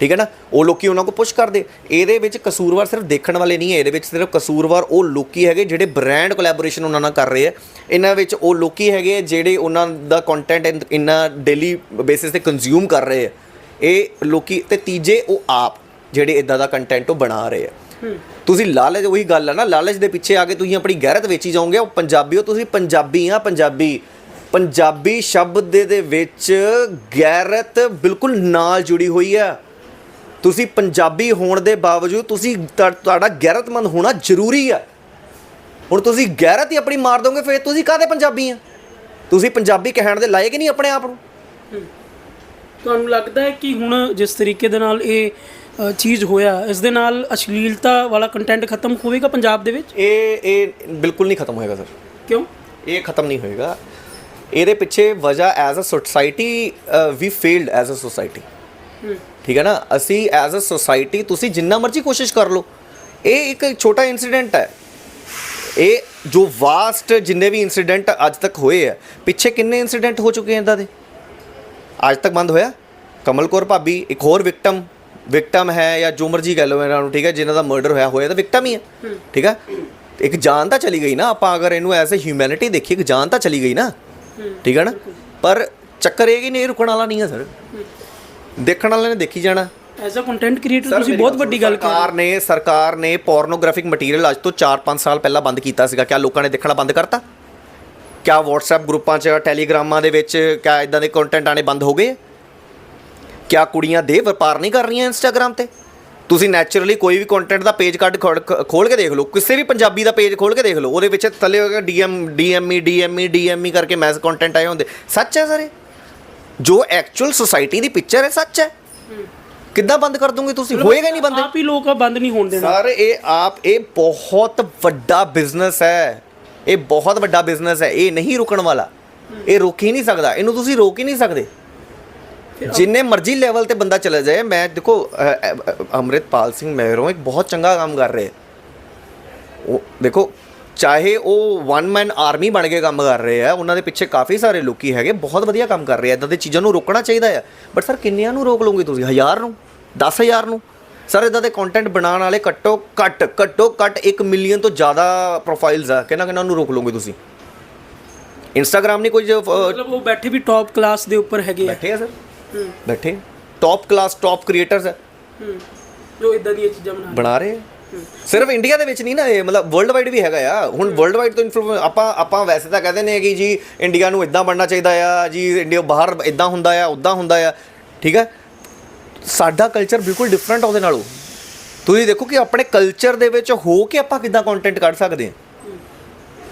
ਠੀਕ ਹੈ ਨਾ? ਉਹ ਲੋਕੀ ਉਹਨਾਂ ਕੋ ਪੁਸ਼ ਕਰਦੇ। ਇਹਦੇ ਵਿੱਚ ਕਸੂਰਵਾਰ ਸਿਰਫ ਦੇਖਣ ਵਾਲੇ ਨਹੀਂ ਹੈ ਇਹਦੇ ਵਿੱਚ ਸਿਰਫ ਕਸੂਰਵਾਰ ਉਹ ਲੋਕੀ ਹੈਗੇ ਜਿਹੜੇ ਬ੍ਰਾਂਡ ਕੋਲੈਬੋਰੇਸ਼ਨ ਉਹਨਾਂ ਨਾਲ ਕਰ ਰਹੇ ਆ ਇਹਨਾਂ ਵਿੱਚ ਉਹ ਲੋਕੀ ਹੈਗੇ ਜਿਹੜੇ ਉਹਨਾਂ ਦਾ ਕੰਟੈਂਟ ਇੰਨਾ ਡੇਲੀ ਬੇਸਿਸ ਤੇ ਕੰਜ਼ਿਊਮ ਕਰ ਰਹੇ ਆ। ਇਹ ਲੋਕੀ ਤੇ ਤੀਜੇ ਉਹ ਆਪ ਜਿਹੜੇ ਇਦਾਂ ਦਾ ਕੰਟੈਂਟ ਉਹ ਬਣਾ ਰਹੇ ਆ। ਤੁਸੀਂ ਲਾਲਚ ਉਹੀ ਗੱਲ ਹੈ ਨਾ ਲਾਲਚ ਦੇ ਪਿੱਛੇ ਆ ਕੇ ਤੁਸੀਂ ਆਪਣੀ ਗੈਰਤ ਵੇਚੀ ਜਾਓਗੇ ਉਹ ਪੰਜਾਬੀ ਹੋ ਤੁਸੀਂ ਪੰਜਾਬੀ ਆ ਪੰਜਾਬੀ। ਪੰਜਾਬੀ ਸ਼ਬਦ ਦੇ ਦੇ ਵਿੱਚ ਗੈਰਤ ਬਿਲਕੁਲ ਨਾਲ ਜੁੜੀ ਹੋਈ ਆ। ਤੁਸੀਂ ਪੰਜਾਬੀ ਹੋਣ ਦੇ ਬਾਵਜੂਦ ਤੁਸੀਂ ਤੁਹਾ- ਤੁਹਾਡਾ ਗੈਰਤਮੰਦ ਹੋਣਾ ਜ਼ਰੂਰੀ ਆ। ਹੁਣ ਤੁਸੀਂ ਗੈਰਤ ਹੀ ਆਪਣੀ ਮਾਰ ਦੋਗੇ ਫਿਰ ਤੁਸੀਂ ਕਾਹਦੇ ਪੰਜਾਬੀ ਆ? ਤੁਸੀਂ ਪੰਜਾਬੀ ਕਹਿਣ ਦੇ ਲਾਇਕ ਹੀ ਨਹੀਂ ਆਪਣੇ ਆਪ ਨੂੰ। ਤੁਹਾਨੂੰ ਲੱਗਦਾ ਹੈ ਕਿ ਹੁਣ ਜਿਸ ਤਰੀਕੇ ਦੇ ਨਾਲ ਇਹ ਚੀਜ਼ ਹੋਇਆ ਇਸ ਦੇ ਨਾਲ ਅਸ਼ਲੀਲਤਾ ਵਾਲਾ ਕੰਟੈਂਟ ਖਤਮ ਹੋਵੇਗਾ ਪੰਜਾਬ ਦੇ ਵਿੱਚ? ਇਹ ਇਹ ਬਿਲਕੁਲ ਨਹੀਂ ਖਤਮ ਹੋਏਗਾ ਸਰ। ਕਿਉਂ? ਇਹ ਖਤਮ ਨਹੀਂ ਹੋਏਗਾ। ਇਹਦੇ ਪਿੱਛੇ ਵਜ੍ਹਾ ਐਜ਼ ਅ ਸੋਸਾਇਟੀ ਵੀ ਫੇਲਡ ਐਜ਼ ਅ ਸੋਸਾਇਟੀ ਠੀਕ ਹੈ ਨਾ? ਅਸੀਂ ਐਜ਼ ਅ ਸੋਸਾਇਟੀ ਤੁਸੀਂ ਜਿੰਨਾ ਮਰਜ਼ੀ ਕੋਸ਼ਿਸ਼ ਕਰ ਲਓ। ਇਹ ਇੱਕ ਛੋਟਾ ਇਨਸੀਡੈਂਟ ਹੈ। ਇਹ ਜੋ ਵਾਸਟ ਜਿੰਨੇ ਵੀ ਇਨਸੀਡੈਂਟ ਅੱਜ ਤੱਕ ਹੋਏ ਆ ਪਿੱਛੇ ਕਿੰਨੇ ਇਨਸੀਡੈਂਟ ਹੋ ਚੁੱਕੇ ਆ ਇਦਾਂ ਦੇ? ਅੱਜ ਤੱਕ ਬੰਦ ਹੋਇਆ? ਕਮਲ ਕੌਰ ਭਾਬੀ ਇੱਕ ਹੋਰ ਵਿਕਟਮ ਵਿਕਟਮ ਹੈ ਜਾਂ ਜੋ ਮਰਜ਼ੀ ਕਹਿ ਲਓ ਇਹਨਾਂ ਨੂੰ ਠੀਕ ਹੈ? ਜਿਨ੍ਹਾਂ ਦਾ ਮਰਡਰ ਹੋਇਆ ਹੋਇਆ ਤਾਂ ਵਿਕਟਮ ਹੀ ਹੈ ਠੀਕ ਹੈ? ਇੱਕ ਜਾਨ ਤਾਂ ਚਲੀ ਗਈ ਨਾ ਆਪਾਂ ਅਗਰ ਇਹਨੂੰ ਐਜ਼ ਅ ਹਿਊਮੈਨਿਟੀ ਦੇਖੀਏ ਇੱਕ ਜਾਨ ਤਾਂ ਚਲੀ ਗਈ ਨਾ ਠੀਕ ਹੈ ਨਾ? ਪਰ ਚੱਕਰ ਇਹ ਕਿ ਨਹੀਂ ਰੁਕਣ ਵਾਲਾ ਨਹੀਂ ਹੈ ਸਰ। ਦੇਖਣ ਵਾਲੇ ਨੇ ਦੇਖੀ ਜਾਣਾ। ਐਜ਼ ਅ ਕੰਟੈਂਟ ਕ੍ਰੀਏਟਰ ਤੁਸੀਂ ਬਹੁਤ ਵੱਡੀ ਗੱਲ ਕਰ ਸਰਕਾਰ ਨੇ ਸਰਕਾਰ ਨੇ ਪੋਰਨੋਗ੍ਰਾਫਿਕ ਮਟੀਰੀਅਲ ਅੱਜ ਤੋਂ 4-5 ਸਾਲ ਪਹਿਲਾਂ ਬੰਦ ਕੀਤਾ ਸੀਗਾ। ਕਿਆ ਲੋਕਾਂ ਨੇ ਦੇਖਣਾ ਬੰਦ ਕਰਤਾ? ਕਿਆ WhatsApp ਗਰੁੱਪਾਂ 'ਚ ਟੈਲੀਗ੍ਰਾਮਾਂ ਦੇ ਵਿੱਚ ਕਿਆ ਇਦਾਂ ਦੇ ਕੰਟੈਂਟ ਆਣੇ ਬੰਦ ਹੋ ਗਏ? ਕਿਆ ਕੁੜੀਆਂ ਦੇ ਵਪਾਰ ਨਹੀਂ ਕਰ ਰਹੀਆਂ ਇੰਸਟਾਗ੍ਰam ਤੇ? ਤੁਸੀਂ ਨੈਚੁਰਲੀ ਕੋਈ ਵੀ ਕੰਟੈਂਟ ਦਾ ਪੇਜ ਕੱਢ ਖੋਲ- ਕੇ ਦੇਖ ਲਓ ਕਿਸੇ ਵੀ ਪੰਜਾਬੀ ਦਾ ਪੇਜ ਖੋਲ ਕੇ ਦੇਖ ਲਓ ਉਹਦੇ ਵਿੱਚ ਥੱਲੇ ਹੋਏਗਾ ਡੀਐਮ ਡੀਐਮਈ ਡੀਐਮਈ ਡੀਐਮਈ ਕਰਕੇ ਮੈਸ ਕੰਟੈਂਟ ਆਏ ਹੁੰਦੇ। ਸੱਚ ਹੈ ਸਰ? ਜੋ ਐਕਚੁਅਲ ਸੁਸਾਇਟੀ ਦੀ ਪਿਕਚਰ ਹੈ ਸੱਚ ਹੈ? ਕਿੱਦਾਂ ਬੰਦ ਕਰ ਦੋਗੇ ਤੁਸੀਂ? ਹੋਏਗਾ ਨਹੀਂ ਬੰਦ। ਆਪ ਹੀ ਲੋਕ ਬੰਦ ਨਹੀਂ ਹੋਣ ਦੇਣਾ। ਸਰ ਇਹ ਆਪ ਇਹ ਬਹੁਤ ਵੱਡਾ ਬਿਜ਼ਨਸ ਹੈ। ਇਹ ਬਹੁਤ ਵੱਡਾ ਬਿਜ਼ਨਸ ਹੈ ਇਹ ਨਹੀਂ ਰੁਕਣ ਵਾਲਾ। ਇਹ ਰੁਕ ਹੀ ਨਹੀਂ ਸਕਦਾ। ਇਹਨੂੰ ਤੁਸੀਂ ਰੋਕ ਹੀ ਨਹੀਂ ਸਕਦੇ। ਜਿੰਨੇ ਮਰਜ਼ੀ ਲੈਵਲ ਤੇ ਬੰਦਾ ਚਲਾ ਜਾਏ ਮੈਂ ਦੇਖੋ ਅੰਮ੍ਰਿਤਪਾਲ ਸਿੰਘ ਮਹਿਰੋਂ ਇੱਕ ਬਹੁਤ ਚੰਗਾ ਕੰਮ ਕਰ ਰਹੇ ਉਹ ਦੇਖੋ ਚਾਹੇ ਉਹ ਵਨ ਮੈਨ ਆਰਮੀ ਬਣ ਕੇ ਕੰਮ ਕਰ ਰਹੇ ਆ ਉਹਨਾਂ ਦੇ ਪਿੱਛੇ ਕਾਫੀ ਸਾਰੇ ਲੋਕੀ ਹੈਗੇ ਬਹੁਤ ਵਧੀਆ ਕੰਮ ਕਰ ਰਹੇ ਆ ਇਦਾਂ ਦੀ ਚੀਜ਼ਾਂ ਨੂੰ ਰੋਕਣਾ ਚਾਹੀਦਾ ਆ ਬਟ ਸਰ ਕਿੰਨਿਆਂ ਨੂੰ ਰੋਕ ਲਓਗੇ ਤੁਸੀਂ? ਹਜ਼ਾਰ ਨੂੰ? 10000 ਨੂੰ? ਸਰ ਇਦਾਂ ਦੇ ਕੰਟੈਂਟ ਬਣਾਉਣ ਵਾਲੇ ਘੱਟੋ ਘੱਟ ਘੱਟੋ ਘੱਟ 1 ਮਿਲੀਅਨ ਤੋਂ ਜ਼ਿਆਦਾ ਪ੍ਰੋਫਾਈਲਸ ਆ। ਕਿੰਨਾ ਕਿੰਨਾ ਨੂੰ ਰੋਕ ਲਓਗੇ ਤੁਸੀਂ? ਇੰਸਟਾਗ੍ਰam ਨਹੀਂ ਕੋਈ ਮਤਲਬ ਉਹ ਬੈਠੇ ਵੀ ਟੌਪ ਕਲਾਸ ਦੇ ਉੱਪਰ ਹੈਗੇ ਆ। ਬੈਠੇ ਆ ਸਰ? ਬੈਠੇ? ਟੌਪ ਕਲਾਸ ਟੌਪ ਕ੍ਰੀਏਟਰਸ ਹੂੰ। ਜੋ ਇਦਾਂ ਦੀਆਂ ਚੀਜ਼ਾਂ ਬਣਾ ਰਹੇ। ਬਣਾ ਰਹੇ ਆ। ਸਿਰਫ ਇੰਡੀਆ ਦੇ ਵਿੱਚ ਨਹੀਂ ਨਾ ਇਹ ਮਤਲਬ ਵਰਲਡ ਵਾਈਡ ਵੀ ਹੈਗਾ ਆ। ਹੁਣ ਵਰਲਡ ਵਾਈਡ ਤੋਂ ਇਨਫਲੂਐਂਸ ਆਪਾਂ ਆਪਾਂ ਵੈਸੇ ਤਾਂ ਕਹਿੰਦੇ ਨੇ ਕਿ ਜੀ ਇੰਡੀਆ ਨੂੰ ਇਦਾਂ ਬਣਨਾ ਚਾਹੀਦਾ ਆ ਜੀ ਇੰਡੀਆ ਬਾਹਰ ਇਦਾਂ ਹੁੰਦਾ ਆ ਉਦਾਂ ਹੁੰਦਾ ਆ। ਠੀਕ ਹੈ ਸਾਡਾ ਕਲਚਰ ਬਿਲਕੁਲ ਡਿਫਰੈਂਟ ਉਹਦੇ ਨਾਲੋਂ। ਤੁਸੀਂ ਦੇਖੋ ਕਿ ਆਪਣੇ ਕਲਚਰ ਦੇ ਵਿੱਚ ਹੋ ਕੇ ਆਪਾਂ ਕਿੱਦਾਂ ਕੰਟੈਂਟ ਕੱਢ ਸਕਦੇ ਹਾਂ।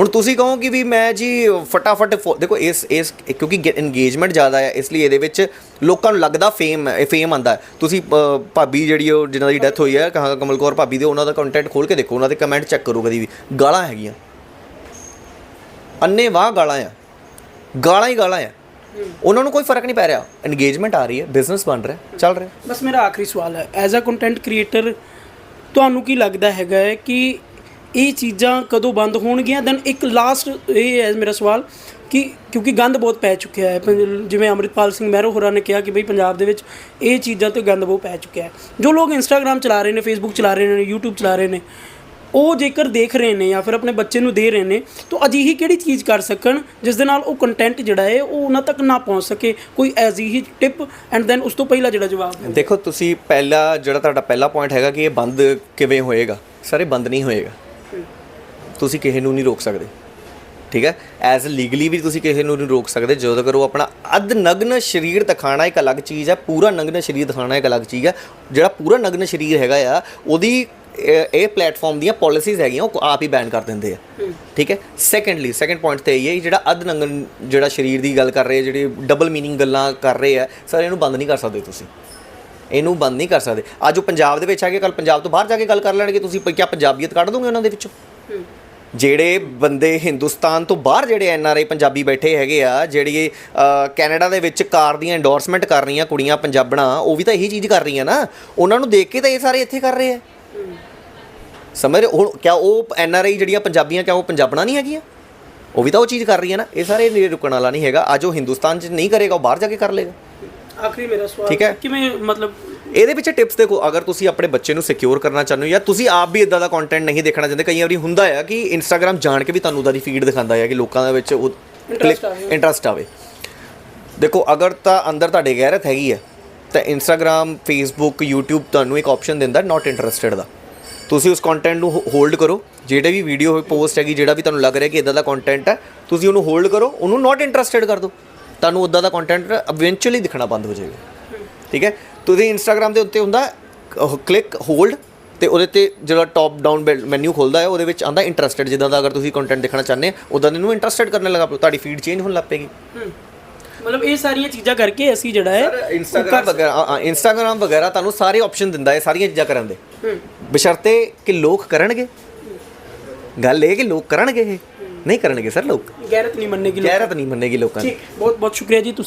ਹੁਣ ਤੁਸੀਂ ਕਹੋ ਕਿ ਵੀ ਮੈਂ ਜੀ ਫਟਾਫਟ ਫੋ- ਦੇਖੋ ਇਸ ਇਸ ਕਿਉਂਕਿ ਇੰਗੇਜਮੈਂਟ ਜ਼ਿਆਦਾ ਹੈ ਇਸ ਲਈ ਇਹਦੇ ਵਿੱਚ ਲੋਕਾਂ ਨੂੰ ਲੱਗਦਾ ਫੇਮ ਇਹ ਫੇਮ ਆਂਦਾ ਤੁਸੀਂ ਅ, ਭਾਬੀ ਜਿਹੜੀ ਉਹ ਜਿਨ੍ਹਾਂ ਦੀ ਡੈਥ ਹੋਈ ਹੈ ਕਹਾਂ ਕਮਲ ਕੌਰ ਭਾਬੀ ਦੇ ਉਹਨਾਂ ਦਾ ਕੰਟੈਂਟ ਖੋਲ ਕੇ ਦੇਖੋ ਉਹਨਾਂ ਦੇ ਕਮੈਂਟ ਚੈੱਕ ਕਰੋ ਕਦੀ ਵੀ। ਗਾਲਾਂ ਹੈਗੀਆਂ। ਅੰਨੇ ਵਾਹ ਗਾਲਾਂ ਆ। ਗਾਲਾਂ ਹੀ ਗਾਲਾਂ ਆ। ਉਹਨਾਂ ਨੂੰ ਕੋਈ ਫ਼ਰਕ ਨਹੀਂ ਪੈ ਰਿਹਾ। ਇੰਗੇਜਮੈਂਟ ਆ ਰਹੀ ਹੈ ਬਿਜ਼ਨਸ ਬਣ ਰਿਹਾ, ਚੱਲ ਰਿਹਾ। ਬਸ ਮੇਰਾ ਆਖਰੀ ਸਵਾਲ ਹੈ ਐਜ਼ ਅ ਕੰਟੈਂਟ ਕ੍ਰੀਏਟਰ ਤੁਹਾਨੂੰ ਕੀ ਲੱਗਦਾ ਹੈਗਾ ਹੈ ਕਿ ਇਹ ਚੀਜ਼ਾਂ ਕਦੋਂ ਬੰਦ ਹੋਣਗੀਆਂ? ਦੈਨ ਇੱਕ ਲਾਸਟ ਇਹ ਹੈ ਮੇਰਾ ਸਵਾਲ ਕਿ ਕਿਉਂਕਿ ਗੰਦ ਬਹੁਤ ਪੈ ਚੁੱਕਿਆ ਹੈ। ਪੰਜ- ਜਿਵੇਂ ਅੰਮ੍ਰਿਤਪਾਲ ਸਿੰਘ ਮਹਿਰੋ ਹੋਰਾਂ ਨੇ ਕਿਹਾ ਕਿ ਬਈ ਪੰਜਾਬ ਦੇ ਵਿੱਚ ਇਹ ਚੀਜ਼ਾਂ ਤੇ ਗੰਦ ਬਹੁਤ ਪੈ ਚੁੱਕਿਆ ਹੈ। ਜੋ ਲੋਕ ਇੰਸਟਾਗ੍ਰam ਚਲਾ ਰਹੇ ਨੇ ਫੇਸਬੁੱਕ ਚਲਾ ਰਹੇ ਨੇ, YouTube ਚਲਾ ਰਹੇ ਨੇ ਉਹ ਜੇਕਰ ਦੇਖ ਰਹੇ ਨੇ ਜਾਂ ਫਿਰ ਆਪਣੇ ਬੱਚੇ ਨੂੰ ਦੇ ਰਹੇ ਨੇ, ਤਾਂ ਅਜਿਹੀ ਕਿਹੜੀ ਚੀਜ਼ ਕਰ ਸਕਣ ਜਿਸ ਦੇ ਨਾਲ ਉਹ ਕੰਟੈਂਟ ਜਿਹੜਾ ਹੈ ਉਹ ਉਹਨਾਂ ਤੱਕ ਨਾ ਪਹੁੰਚ ਸਕੇ? ਕੋਈ ਅਜਿਹੀ ਟਿਪ ਐਂਡ ਦੈਨ ਉਸ ਤੋਂ ਪਹਿਲਾਂ ਜਿਹੜਾ ਜਵਾਬ ਦੇਖੋ, ਤੁਸੀਂ ਪਹਿਲਾ ਜਿਹੜਾ ਤੁਹਾਡਾ ਪਹਿਲਾ ਪੁਆਇੰਟ ਹੈਗਾ ਕਿ ਇਹ ਬੰਦ ਕਿਵੇਂ ਹੋਏਗਾ? ਸਰ, ਇਹ ਬੰਦ ਨਹੀਂ ਹੋਏਗਾ। ਤੁਸੀਂ ਕਿਸੇ ਨੂੰ ਨਹੀਂ ਰੋਕ ਸਕਦੇ। ਠੀਕ ਹੈ? ਐਜ਼ ਲੀਗਲੀ ਵੀ ਤੁਸੀਂ ਕਿਸੇ ਨੂੰ ਨਹੀਂ ਰੋਕ ਸਕਦੇ। ਜਦੋਂ ਤੱਕ ਉਹ ਆਪਣਾ ਅਧ ਨਗਨ ਸਰੀਰ ਦਿਖਾਣਾ ਇੱਕ ਅਲੱਗ ਚੀਜ਼ ਹੈ, ਪੂਰਾ ਨਗਨ ਸਰੀਰ ਦਿਖਾਣਾ ਇੱਕ ਅਲੱਗ ਚੀਜ਼ ਹੈ। ਜਿਹੜਾ ਪੂਰਾ ਨਗਨ ਸਰੀਰ ਹੈਗਾ ਆ, ਉਹਦੀ ਇਹ ਇਹ ਪਲੇਟਫਾਰਮ ਦੀਆਂ ਪਾਲਿਸੀਜ਼ ਹੈਗੀਆਂ ਉਹ ਆਪ ਹੀ ਬੈਨ ਕਰ ਦਿੰਦੇ ਆ। ਠੀਕ ਹੈ? ਸੈਕੰਡਲੀ ਸੈਕੰਡ ਪੁਆਇੰਟ ਤੇ ਇਹ ਹੈ ਜਿਹੜਾ ਅਧ ਨੰਗਨ ਜਿਹੜਾ ਸਰੀਰ ਦੀ ਗੱਲ ਕਰ ਰਹੇ ਜਿਹੜੀ ਡਬਲ ਮੀਨਿੰਗ ਗੱਲਾਂ ਕਰ ਰਹੇ ਆ ਸਰ ਇਹਨੂੰ ਬੰਦ ਨਹੀਂ ਕਰ ਸਕਦੇ ਤੁਸੀਂ। ਇਹਨੂੰ ਬੰਦ ਨਹੀਂ ਕਰ ਸਕਦੇ। ਅੱਜ ਉਹ ਪੰਜਾਬ ਦੇ ਵਿੱਚ ਆ ਕੇ ਕੱਲ ਪੰਜਾਬ ਤੋਂ ਬਾਹਰ ਜਾ ਕੇ ਗੱਲ ਕਰ ਲੈਣਗੇ ਤੁਸੀਂ ਕਿਆ ਪੰਜਾਬੀਅਤ ਕੱਢ ਦੋਗੇ ਉਹਨਾਂ ਦੇ ਵਿੱਚੋਂ? ਜਿਹੜੇ ਬੰਦੇ ਹਿੰਦੁਸਤਾਨ ਤੋਂ ਬਾਹਰ ਜਿਹੜੇ ਐਨ ਆਰ ਆਈ ਪੰਜਾਬੀ ਬੈਠੇ ਹੈਗੇ ਆ ਜਿਹੜੀ ਕੈਨੇਡਾ ਦੇ ਵਿੱਚ ਕਾਰ ਦੀਆਂ ਐਂਡੋਰਸਮੈਂਟ ਕਰ ਰਹੀਆਂ ਕੁੜੀਆਂ ਪੰਜਾਬਣਾ ਉਹ ਵੀ ਤਾਂ ਇਹੀ ਚੀਜ਼ ਕਰ ਰਹੀਆਂ ਨਾ। ਉਹਨਾਂ ਨੂੰ ਦੇਖ ਕੇ ਤਾਂ ਇਹ ਸਾਰੇ ਇੱਥੇ ਕਰ ਰਹੇ ਆ। ਸਮਝ ਰਹੇ? ਹੁਣ ਕਿਆ ਉਹ ਐਨ ਆਰ ਆਈ ਜਿਹੜੀਆਂ ਪੰਜਾਬੀਆਂ ਕਿਆ ਉਹ ਪੰਜਾਬਣਾ ਨਹੀਂ ਹੈਗੀਆਂ? ਉਹ ਵੀ ਤਾਂ ਉਹ ਚੀਜ਼ ਕਰ ਰਹੀਆਂ ਨਾ। ਇਹ ਸਾਰੇ ਨਹੀਂ ਰੁਕਣ ਵਾਲਾ ਨਹੀਂ ਹੈਗਾ। ਅੱਜ ਉਹ ਹਿੰਦੁਸਤਾਨ 'ਚ ਨਹੀਂ ਕਰੇਗਾ ਉਹ ਬਾਹਰ ਜਾ ਕੇ ਕਰ ਲੇਗਾ ਆਖਰੀ ਮੇਰਾ ਸਵਾਲ ਠੀਕ ਹੈ। ਕਿਵੇਂ ਮਤਲਬ ਇਹਦੇ ਵਿੱਚ ਟਿਪਸ ਦੇਖੋ ਅਗਰ ਤੁਸੀਂ ਆਪਣੇ ਬੱਚੇ ਨੂੰ ਸਿਕਿਉਰ ਕਰਨਾ ਚਾਹੁੰਦੇ ਹੋ ਜਾਂ ਤੁਸੀਂ ਆਪ ਵੀ ਇਦਾਂ ਦਾ ਕੰਟੈਂਟ ਨਹੀਂ ਦੇਖਣਾ ਚਾਹੁੰਦੇ ਕਈ ਵਾਰੀ ਹੁੰਦਾ ਆ ਕਿ ਇੰਸਟਾਗ੍ਰam ਜਾਣ ਕੇ ਵੀ ਤੁਹਾਨੂੰ ਉਹਦਾ ਦੀ ਫੀਡ ਦਿਖਾਉਂਦਾ ਹੈ ਕਿ ਲੋਕਾਂ ਦੇ ਵਿੱਚ ਉਹ। ਇੰਟਰਸਟ ਆਵੇ। ਦੇਖੋ ਅਗਰ ਤਾਂ ਅੰਦਰ ਤੁਹਾਡੇ ਗੈਰਤ ਹੈਗੀ ਹੈ ਤਾਂ ਇੰਸਟਾਗ੍ਰam ਫੇਸਬੁੱਕ YouTube ਤੁਹਾਨੂੰ ਇੱਕ ਆਪਸ਼ਨ ਦਿੰਦਾ ਨਾਟ ਇੰਟਰਸਟਿਡ ਦਾ। ਤੁਸੀਂ ਉਸ ਕੰਟੈਂਟ ਨੂੰ ਹੋਲਡ ਕਰੋ। ਜਿਹੜੇ ਵੀ ਵੀਡੀਓ ਪੋਸਟ ਹੈਗੀ, ਜਿਹੜਾ ਵੀ ਤੁਹਾਨੂੰ ਲੱਗ ਰਿਹਾ ਕਿ ਇਦਾਂ ਦਾ ਕੰਟੈਂਟ ਹੈ, ਤੁਸੀਂ ਉਹਨੂੰ ਹੋਲਡ ਕਰੋ, ਉਹਨੂੰ ਨਾਟ ਇੰਟਰਸਟਿਡ ਕਰ ਦਿਓ। ਤੁਹਾਨੂੰ ਉਦਾਂ ਦਾ ਕੰਟੈਂਟ ਇਵੈਂਚੁਅਲੀ ਦਿਖਣਾ ਬੰਦ ਹੋ ਜਾਏਗਾ। ਠੀਕ ਹੈ? ਤੁਸੀਂ ਇੰਸਟਾਗ੍ਰam ਦੇ ਉੱਤੇ ਹੁੰਦਾ ਕਲਿੱਕ ਹੋਲਡ ਤੇ ਉਹਦੇ ਤੇ ਜਿਹੜਾ ਟਾਪ ਡਾਊਨ ਮੈਨੂ ਖੁੱਲਦਾ ਹੈ, ਉਹਦੇ ਵਿੱਚ ਆਂਦਾ ਇੰਟਰਸਟਿਡ ਜਿੱਦਾਂ ਦਾ ਅਗਰ ਤੁਸੀਂ ਕੰਟੈਂਟ ਦੇਖਣਾ ਚਾਹੁੰਦੇ ਹੋ ਉਦਾਂ ਦੇ ਨੂੰ ਇੰਟਰਸਟਿਡ ਕਰਨ ਲੱਗਾ ਪਿਓ। ਤੁਹਾਡੀ ਫੀਡ ਚੇਂਜ ਹੋਣ ਲੱਗ ਪਏਗੀ। ਮਤਲਬ ਇਹ ਸਾਰੀਆਂ ਚੀਜ਼ਾਂ ਕਰਕੇ ਅਸੀਂ ਜਿਹੜਾ ਹੈ ਇੰਸਟਾਗ੍ਰam ਵਗੈਰਾ ਇੰਸਟਾਗ੍ਰam ਵਗੈਰਾ ਤੁਹਾਨੂੰ ਸਾਰੇ ਆਪਸ਼ਨ ਦਿੰਦਾ ਹੈ ਸਾਰੀਆਂ ਚੀਜ਼ਾਂ ਕਰਨ ਦੇ। ਬਸ਼ਰਤੇ ਕਿ ਲੋਕ ਕਰਨਗੇ। ਗੱਲ ਇਹ ਕਿ ਲੋਕ ਕਰਨਗੇ ਇਹ। ਨਹੀਂ ਕਰਨਗੇ ਸਰ ਲੋਕ। ਗੈਰਤ ਨਹੀਂ ਮੰਨੇਗੀ ਲੋਕ। ਗੈਰਤ ਨਹੀਂ ਮੰਨੇਗੀ ਲੋਕਾਂ ਦੀ। ਠੀਕ ਬਹੁਤ ਬਹੁਤ ਸ਼ੁਕਰੀਆ ਜੀ ਤੁਸੀਂ